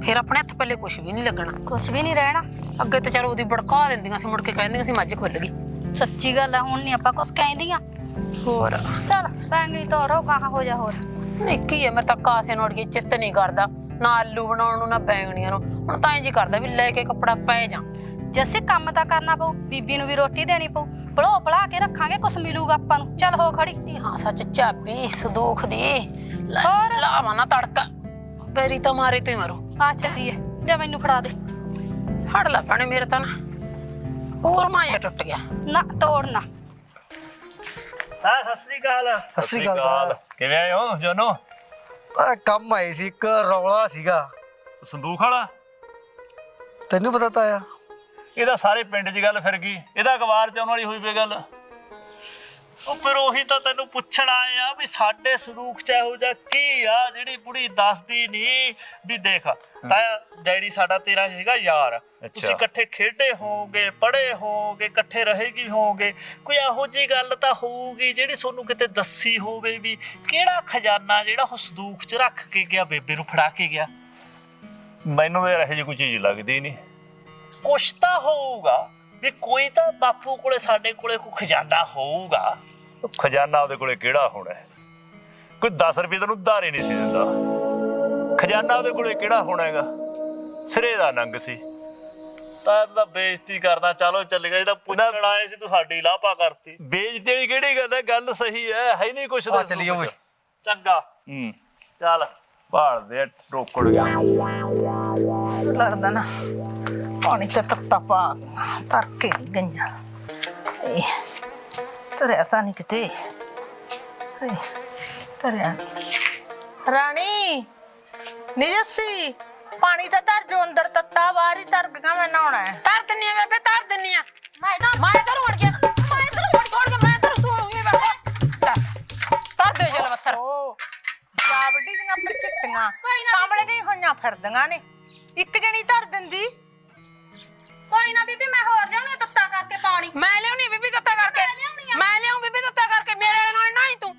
[SPEAKER 1] ਫਿਰ ਆਪਣੇ ਹੱਥ ਪੱਲੇ ਕੁਝ ਵੀ ਨਹੀਂ ਲੱਗਣਾ।
[SPEAKER 2] ਕੁਛ ਵੀ ਨਹੀਂ ਰਹਿਣਾ।
[SPEAKER 1] ਅੱਗੇ ਤਾਂ ਚਲ ਉਹਦੀ ਭੜਕਾ ਦਿੰਦੀਆਂ ਸੀ ਮੁੜ ਕੇ ਕਹਿੰਦੀਆਂ ਸੀ ਮੱਝ ਖੁੱਲ ਗਈ।
[SPEAKER 2] ਸੱਚੀ ਗੱਲ ਹੈ ਹੁਣ ਨਹੀਂ ਆਪਾਂ ਕੁਛ ਕਹਿੰਦੀਆਂ।
[SPEAKER 1] ਹੋਰ।
[SPEAKER 2] ਚੱਲ ਬੈਂਗਣੀ ਤੋਰੋ ਕਹਾਂ ਹੋ ਜਾ ਹੋਰ।
[SPEAKER 1] ਨਹੀਂ ਕੀ ਹੈ ਮੇਰੇ ਤਾਂ ਕਾਸੇ ਨੂੰ ਅੜੀਏ ਚਿੱਤ ਨਹੀਂ ਕਰਦਾ। ਨਾ ਆਲੂ ਬਣਾਉਣ ਨੂੰ ਨਾ ਬੈਂਗਣੀਆਂ ਨੂੰ। ਹੁਣ ਤਾਂ ਇੰਜ ਹੀ ਕਰਦਾ ਵੀ ਲੈ ਕੇ ਕੱਪੜਾ ਪੈ ਜਾ।
[SPEAKER 2] ਜੱਸੇ ਕੰਮ ਤਾਂ ਕਰਨਾ ਪਊ ਬੀਬੀ ਨੂੰ ਵੀ ਰੋਟੀ ਦੇਣੀ ਪਊ। ਭਲੋ ਭਲਾ ਕੇ ਰੱਖਾਂਗੇ ਕੁਛ ਮਿਲੂਗਾ ਆਪਾਂ ਨੂੰ। ਚੱਲ ਹੋ ਖੜੀ।
[SPEAKER 1] ਇਹ ਹਾਂ ਸੱਚ ਚਾਬੀ ਸੰਦੂਖ ਦੀ।
[SPEAKER 2] ਹੋਰ?
[SPEAKER 1] ਲਾਵਾਂ ਨਾ ਤੜਕਾ। ਬੇਰੀ ਤਾਂ ਮਾਰੇ ਤੂੰ ਹੀ ਮਰੋ।
[SPEAKER 2] ਆ ਚੱਲੀਏ। ਜਾ ਮੈਨੂੰ ਫੜਾ ਦੇ।
[SPEAKER 1] ਫੜ ਲੈ ਭੈਣੇ ਮੇਰੇ ਤਾਂ ਨਾ ਹੋਰ ਮਾਇਆ ਟੁੱਟ ਗਿਆ।
[SPEAKER 2] ਨਾ ਤੋੜਨਾ
[SPEAKER 6] ਹਾਂ ਸਤਿ ਸ੍ਰੀ ਅਕਾਲ।
[SPEAKER 5] ਸਤਿ ਸ੍ਰੀ ਅਕਾਲ।
[SPEAKER 6] ਕਿਵੇਂ ਆਏ ਹੋ ਜੋਨੋ?
[SPEAKER 5] ਆ ਕੰਮ ਆਏ ਸੀ ਇੱਕ ਰੌਲਾ ਸੀਗਾ।
[SPEAKER 6] ਸੰਦੂਖ ਵਾਲਾ?
[SPEAKER 5] ਤੈਨੂੰ ਪਤਾ ਤਾਂ ਆ।
[SPEAKER 6] ਇਹਦਾ ਸਾਰੇ ਪਿੰਡ 'ਚ ਗੱਲ ਫਿਰ ਗਈ। ਇਹਦਾ ਅਖਬਾਰ 'ਚ ਆਉਣ ਵਾਲੀ ਹੋਈ ਪਈ ਗੱਲ। ਉਹ ਫਿਰ ਉਹੀ ਤਾਂ ਤੈਨੂੰ ਪੁੱਛਣ ਆਏ ਆ ਵੀ ਸਾਡੇ ਸਰੂਖ ਚ ਇਹੋ ਜਿਹਾ ਕੀ ਆ ਜਿਹੜੀ ਬੁੜੀ ਦੱਸਦੀ ਨਹੀਂ। ਵੀ ਦੇਖ ਤਾਇਆ ਡੈਡੀ ਸਾਡਾ ਤੇਰਾ ਹੈਗਾ ਯਾਰ। ਤੁਸੀਂ ਇਕੱਠੇ ਖੇਡੇ ਹੋਵੋਗੇ ਪੜ੍ਹੇ ਹੋਵੋਗੇ ਇਕੱਠੇ ਰਹੇਗੀ ਹੋਵੋਗੇ। ਕੋਈ ਇਹੋ ਜੀ ਗੱਲ ਤਾਂ ਹੋਊਗੀ ਜਿਹੜੀ ਤੁਹਾਨੂੰ ਕਿਤੇ ਦੱਸੀ ਹੋਵੇ ਵੀ ਕਿਹੜਾ ਖਜ਼ਾਨਾ ਜਿਹੜਾ ਉਹ ਸੰਦੂਕ 'ਚ ਰੱਖ ਕੇ ਗਿਆ ਬੇਬੇ ਨੂੰ ਫੜਾ ਕੇ ਗਿਆ? ਮੈਨੂੰ ਤਾਂ ਇਹੋ ਜਿਹੀ ਕੋਈ ਚੀਜ਼ ਲੱਗਦੀ ਨਹੀਂ। ਕੁਛ ਤਾਂ ਹੋਊਗਾ ਵੀ ਕੋਈ ਤਾਂ ਬਾਪੂ ਕੋਲੇ ਸਾਡੇ ਕੋਲੇ ਕੋਈ ਖਜ਼ਾਨਾ ਹੋਊਗਾ। ਉਹ ਖਜ਼ਾਨਾ ਉਹਦੇ ਕੋਲੇ ਕਿਹੜਾ ਹੋਣਾ ਹੈ? ਕੋਈ 10 ਰੁਪਏ ਤੈਨੂੰ ਉਧਾਰੇ ਨਹੀਂ ਸੀ ਦਿੰਦਾ। ਖਜ਼ਾਨਾ ਉਹਦੇ ਕੋਲੇ ਕਿਹੜਾ ਹੋਣਾ ਹੈਗਾ? ਸਿਰੇ ਦਾ ਨੰਗ ਸੀ। ਤਾਂ ਦਾ ਬੇਇੱਜ਼ਤੀ ਕਰਨਾ ਚਲੋ ਚੱਲ ਗਿਆ ਇਹਦਾ ਪੁੱਛਣ ਆਏ ਸੀ ਤੂੰ ਸਾਡੀ ਲਾਪਾ ਕਰਤੀ। ਬੇਇੱਜ਼ਤੀ ਵਾਲੀ ਕਿਹੜੀ ਗੱਲ ਹੈ? ਗੱਲ ਸਹੀ ਹੈ ਹੈ ਨਹੀਂ ਕੁਛ
[SPEAKER 5] ਆ ਚੱਲੀਏ ਓਏ।
[SPEAKER 6] ਚੰਗਾ। ਹੂੰ। ਚੱਲ। ਭਾਲ ਦੇ ਟੋਕੜ ਗਿਆ।
[SPEAKER 3] ਲੱਗਦਾ ਨਾ। ਪਾਣੀ ਤੇ ਤੱਤਾ ਪਾ ਤਰ ਕੇ ਨਹੀਂ ਗਈਆਂ। ਇਹ ਤਰਿਆ ਤਾਂ ਨਹੀਂ ਕਿਤੇ। ਹਾਏ, ਤਰਿਆ। ਰਾਣੀ ਨਿਜਸੀ ਪਾਣੀ ਤਾਂ ਧਰ ਜੋ ਅੰਦਰ ਤੱਤਾ ਬਾਹਰ ਹੀ ਧਰ ਗਿਆ ਮੈਂ ਨਹਾਉਣਾ ਹੈ।
[SPEAKER 1] ਤਰ ਦਿੰਨੀ ਆ ਬੇਬੇ ਤਰ ਦਿੰਨੀ ਆ। ਮੈਂ ਤਾਂ ਮੈਂ ਤਾਂ ਉੜ ਗਿਆ ਮੈਂ ਤਾਂ ਉੜ ਤੋੜ ਕੇ ਮੈਂ ਤਾਂ ਹੋਈ ਬਸ ਤਰ ਦੇ ਜਲ ਪੱਥਰ।
[SPEAKER 3] ਓ ਜਾਵੜੀ ਦੀਆਂ ਪਰਚਿੱਟੀਆਂ। ਕਾਮਲੇ ਗਈ ਹੋਈਆਂ ਫਿਰਦੀਆਂ ਨੇ। ਇੱਕ ਜਣੀ ਧਰ ਦਿੰਦੀ।
[SPEAKER 2] ਕੋਈ ਨਾ ਬੀਬੀ ਮੈਂ ਹੋਰ ਲਿਆਉਣੀ ਤੱਤਾ ਕਰਕੇ ਪਾਣੀ।
[SPEAKER 1] ਮੈਂ ਲਿਆਉਣੀ ਬੀਬੀ ਕਰਕੇ
[SPEAKER 2] ਮੈਂ ਲਿਆਉਣੀ ਆ।
[SPEAKER 1] ਮੈਂ ਲਿਆਉਂ ਬੀਬੀ ਦਿੱਤਾ ਕਰਕੇ ਮੇਰੇ ਵਾਲੇ ਨਾਲ ਨਹੀਂ ਤੂੰ।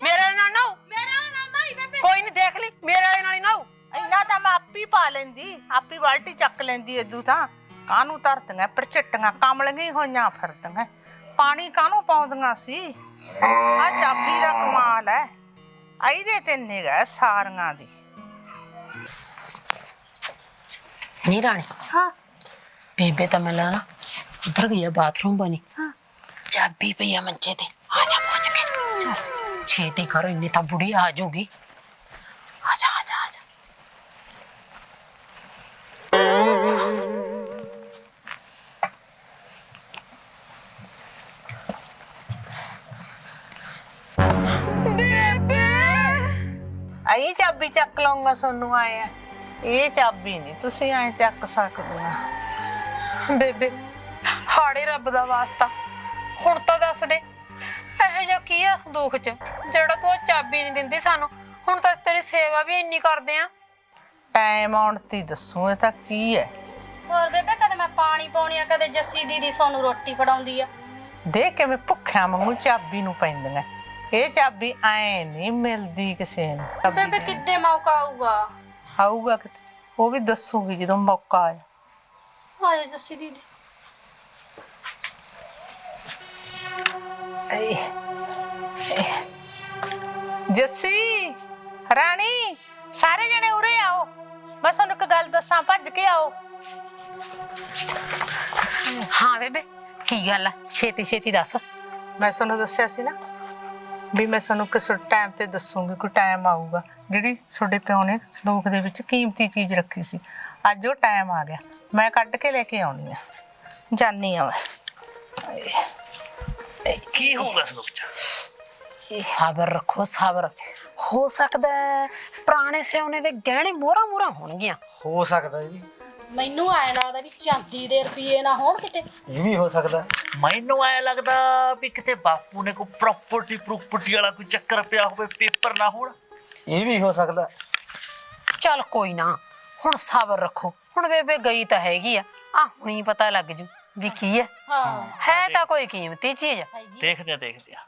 [SPEAKER 1] ਮੇਰੇ ਵਾਲੇ ਨਾਲ ਨਾਉ
[SPEAKER 2] ਮੇਰੇ ਨਾਲ ਨਹੀਂ ਬੇਬੇ।
[SPEAKER 1] ਕੋਈ ਨਹੀਂ ਦੇਖ ਲਈ ਮੇਰੇ ਵਾਲੇ ਨਾਲ ਹੀ ਨਾਉ
[SPEAKER 3] ਇੰਨਾ ਤਾਂ ਮੈਂ ਆਪੀ ਪਾ ਲੈਂਦੀ ਆਪੀ ਬਾਲਟੀ ਚੱਕ ਲੈਂਦੀ ਏਦੂ ਤਾਂ। ਕਾਹਨੂੰ ਧਰਦੀਆਂ ਪ੍ਰਚਟੀਆਂ ਕਮਲੀਆਂ ਹੋਈਆਂ ਫਿਰਦੀਆਂ। ਪਾਣੀ ਕਾਹਨੂੰ ਪਾਉਂਦੀਆਂ ਸੀ? ਆ ਚਾਬੀ ਦਾ ਕਮਾਲ ਹੈ ਇਹਦੇ ਤੇ ਨਿਗਾਹ ਸਾਰੀਆਂ ਦੀ।
[SPEAKER 1] ਨਹੀਂ ਰਾਣੀ। ਹਾਂ। ਬੇਬੇ ਤਾਂ ਮੈਨੂੰ ਲੱਗਦਾ ਉਧਰ ਗਈ ਆ ਬਾਥਰੂਮ ਬਣੀ। ਹਾਂ। ਚਾਬੀ ਪਈ ਆ ਮੰਚੇ ਤੇ। ਆ ਜਾ ਪਹੁੰਚ ਕੇ। ਚੱਲ। ਛੇਤੀ ਕਰੋ ਇੰਨੀ ਤਾਂ ਬੁੜੀ ਆ ਜਾਊਗੀ। ਆ ਜਾ ਆ ਜਾ ਆ ਜਾ।
[SPEAKER 3] ਆਈ ਚਾਬੀ ਚੱਕ ਲਊਂਗਾ ਸੋਨੂੰ ਆਇਆ ਇਹ ਚਾਬੀ ਨਹੀਂ ਤੁਸੀਂ ਐ ਚੱਕ ਸਕਦੇ
[SPEAKER 1] ਬੇਬੇ ਹਾੜੇ ਰੱਬ ਦਾ ਵਾਸਤਾ। ਹੁਣ ਤਾਂ ਦੱਸ ਦੇ ਇਹੋ ਜਿਹਾ ਕੀ ਆ ਸੰਦੂਖ 'ਚ ਜਿਹੜਾ ਤੂੰ ਉਹ ਚਾਬੀ ਨਹੀਂ ਦਿੰਦੀ ਸਾਨੂੰ? ਹੁਣ ਤਾਂ ਅਸੀਂ ਤੇਰੀ ਸੇਵਾ ਵੀ ਇੰਨੀ ਕਰਦੇ ਆ।
[SPEAKER 3] ਟਾਈਮ ਆਉਣ ਤੇ ਦੱਸੂ ਇਹ ਤਾਂ ਕੀ ਹੈ?
[SPEAKER 2] ਹੋਰ ਬੇਬੇ ਕਦੇ ਮੈਂ ਪਾਣੀ ਪਾਉਣੀ ਆ ਕਦੇ ਜੱਸੀ ਦੀਦੀ ਸਾਨੂੰ ਰੋਟੀ ਫੜਾਉਂਦੀ ਆ।
[SPEAKER 3] ਦੇਖ ਕਿਵੇਂ ਭੁੱਖਿਆਂ ਵਾਂਗੂ ਚਾਬੀ ਨੂੰ ਪੈਂਦੀਆਂ ਇਹ ਚਾਬੀ ਐ ਨਹੀਂ ਮਿਲਦੀ ਕਿਸੇ ਨੂੰ।
[SPEAKER 2] ਬੇਬੇ ਕਿੱਦੇ ਮੌਕਾ ਆਊਗਾ?
[SPEAKER 3] ਆਊਗਾ ਕਿਤੇ ਉਹ ਵੀ ਦੱਸੂਗੀ ਜਦੋਂ ਮੌਕਾ ਆਇਆ।
[SPEAKER 2] ਆਏ ਜੱਸੀ ਦੀਦੀ।
[SPEAKER 3] ਏ, ਏ। ਜੱਸੀ ਰਾਣੀ ਸਾਰੇ ਜਣੇ ਉਰੇ ਆਓ। ਮੈਂ ਤੁਹਾਨੂੰ ਇੱਕ ਗੱਲ ਦੱਸਾਂ ਭੱਜ ਕੇ ਆਓ।
[SPEAKER 1] ਹਾਂ ਬੇਬੇ ਕੀ ਗੱਲ ਆ? ਛੇਤੀ ਛੇਤੀ ਦੱਸ।
[SPEAKER 3] ਮੈਂ ਤੁਹਾਨੂੰ ਦੱਸਿਆ ਸੀ ਨਾ ਵੀ ਮੈਂ ਤੁਹਾਨੂੰ ਕਿਸੇ ਟਾਈਮ ਤੇ ਦੱਸੂਗੀ ਕੋਈ ਟਾਈਮ ਆਊਗਾ। ਜਿਹੜੀ ਤੁਹਾਡੇ ਪਿਓ ਨੇ ਸੰਦੂਕ ਦੇ ਵਿੱਚ ਕੀਮਤੀ ਚੀਜ਼ ਰੱਖੀ ਸੀ। ਅੱਜ ਉਹ ਟਾਈਮ ਆ ਗਿਆ। ਮੈਂ ਕੱਢ ਕੇ ਲੈ ਕੇ ਆਉਣੀ ਆ। ਜਾਨੀ ਆ ਮੈਂ।
[SPEAKER 6] ਕੀ ਹੋਊਗਾ ਸੰਦੂਕ ਚ
[SPEAKER 1] ਸਬਰ ਰੱਖੋ ਸਬਰ। ਹੋ ਸਕਦਾ ਹੈ ਪੁਰਾਣੇ ਸਿਉਨੇ ਦੇ ਗਹਿਣੇ ਮੋਹਰਾ ਮੋਹਰਾ ਹੋਣਗੀਆਂ।
[SPEAKER 5] ਹੋ ਸਕਦਾ ਜੀ।
[SPEAKER 2] ਮੈਨੂੰ ਆਇਆ ਲੱਗਦਾ ਵੀ ਚਾਂਦੀ ਦੇ ਰੁਪਏ ਨਾ ਹੋਣ ਕਿਤੇ।
[SPEAKER 5] ਇਹ ਵੀ ਹੋ ਸਕਦਾ।
[SPEAKER 6] ਮੈਨੂੰ ਐ ਲੱਗਦਾ ਵੀ ਕਿਤੇ ਬਾਪੂ ਨੇ ਕੋਈ ਪ੍ਰਾਪਰਟੀ ਪ੍ਰੋਪਰਟੀ ਵਾਲਾ ਕੋਈ ਚੱਕਰ ਪਿਆ ਹੋਵੇ ਪੇਪਰ ਨਾ ਹੋਣ।
[SPEAKER 5] ਇਹ ਵੀ ਹੋ ਸਕਦਾ।
[SPEAKER 1] ਚੱਲ ਕੋਈ ਨਾ। ਹੁਣ ਸਬਰ ਰੱਖੋ। ਹੁਣ ਬੇਬੇ ਗਈ ਤਾਂ ਹੈਗੀ ਆ। ਆ ਹੁਣੀ ਪਤਾ ਲੱਗ ਜੂ ਵੀ ਕੀ ਹੈ।
[SPEAKER 2] ਹਾਂ।
[SPEAKER 1] ਹੈ ਤਾਂ ਕੋਈ ਕੀਮਤੀ ਚੀਜ਼।
[SPEAKER 6] ਦੇਖਦੇ ਆ ਦੇਖਦੇ ਆ।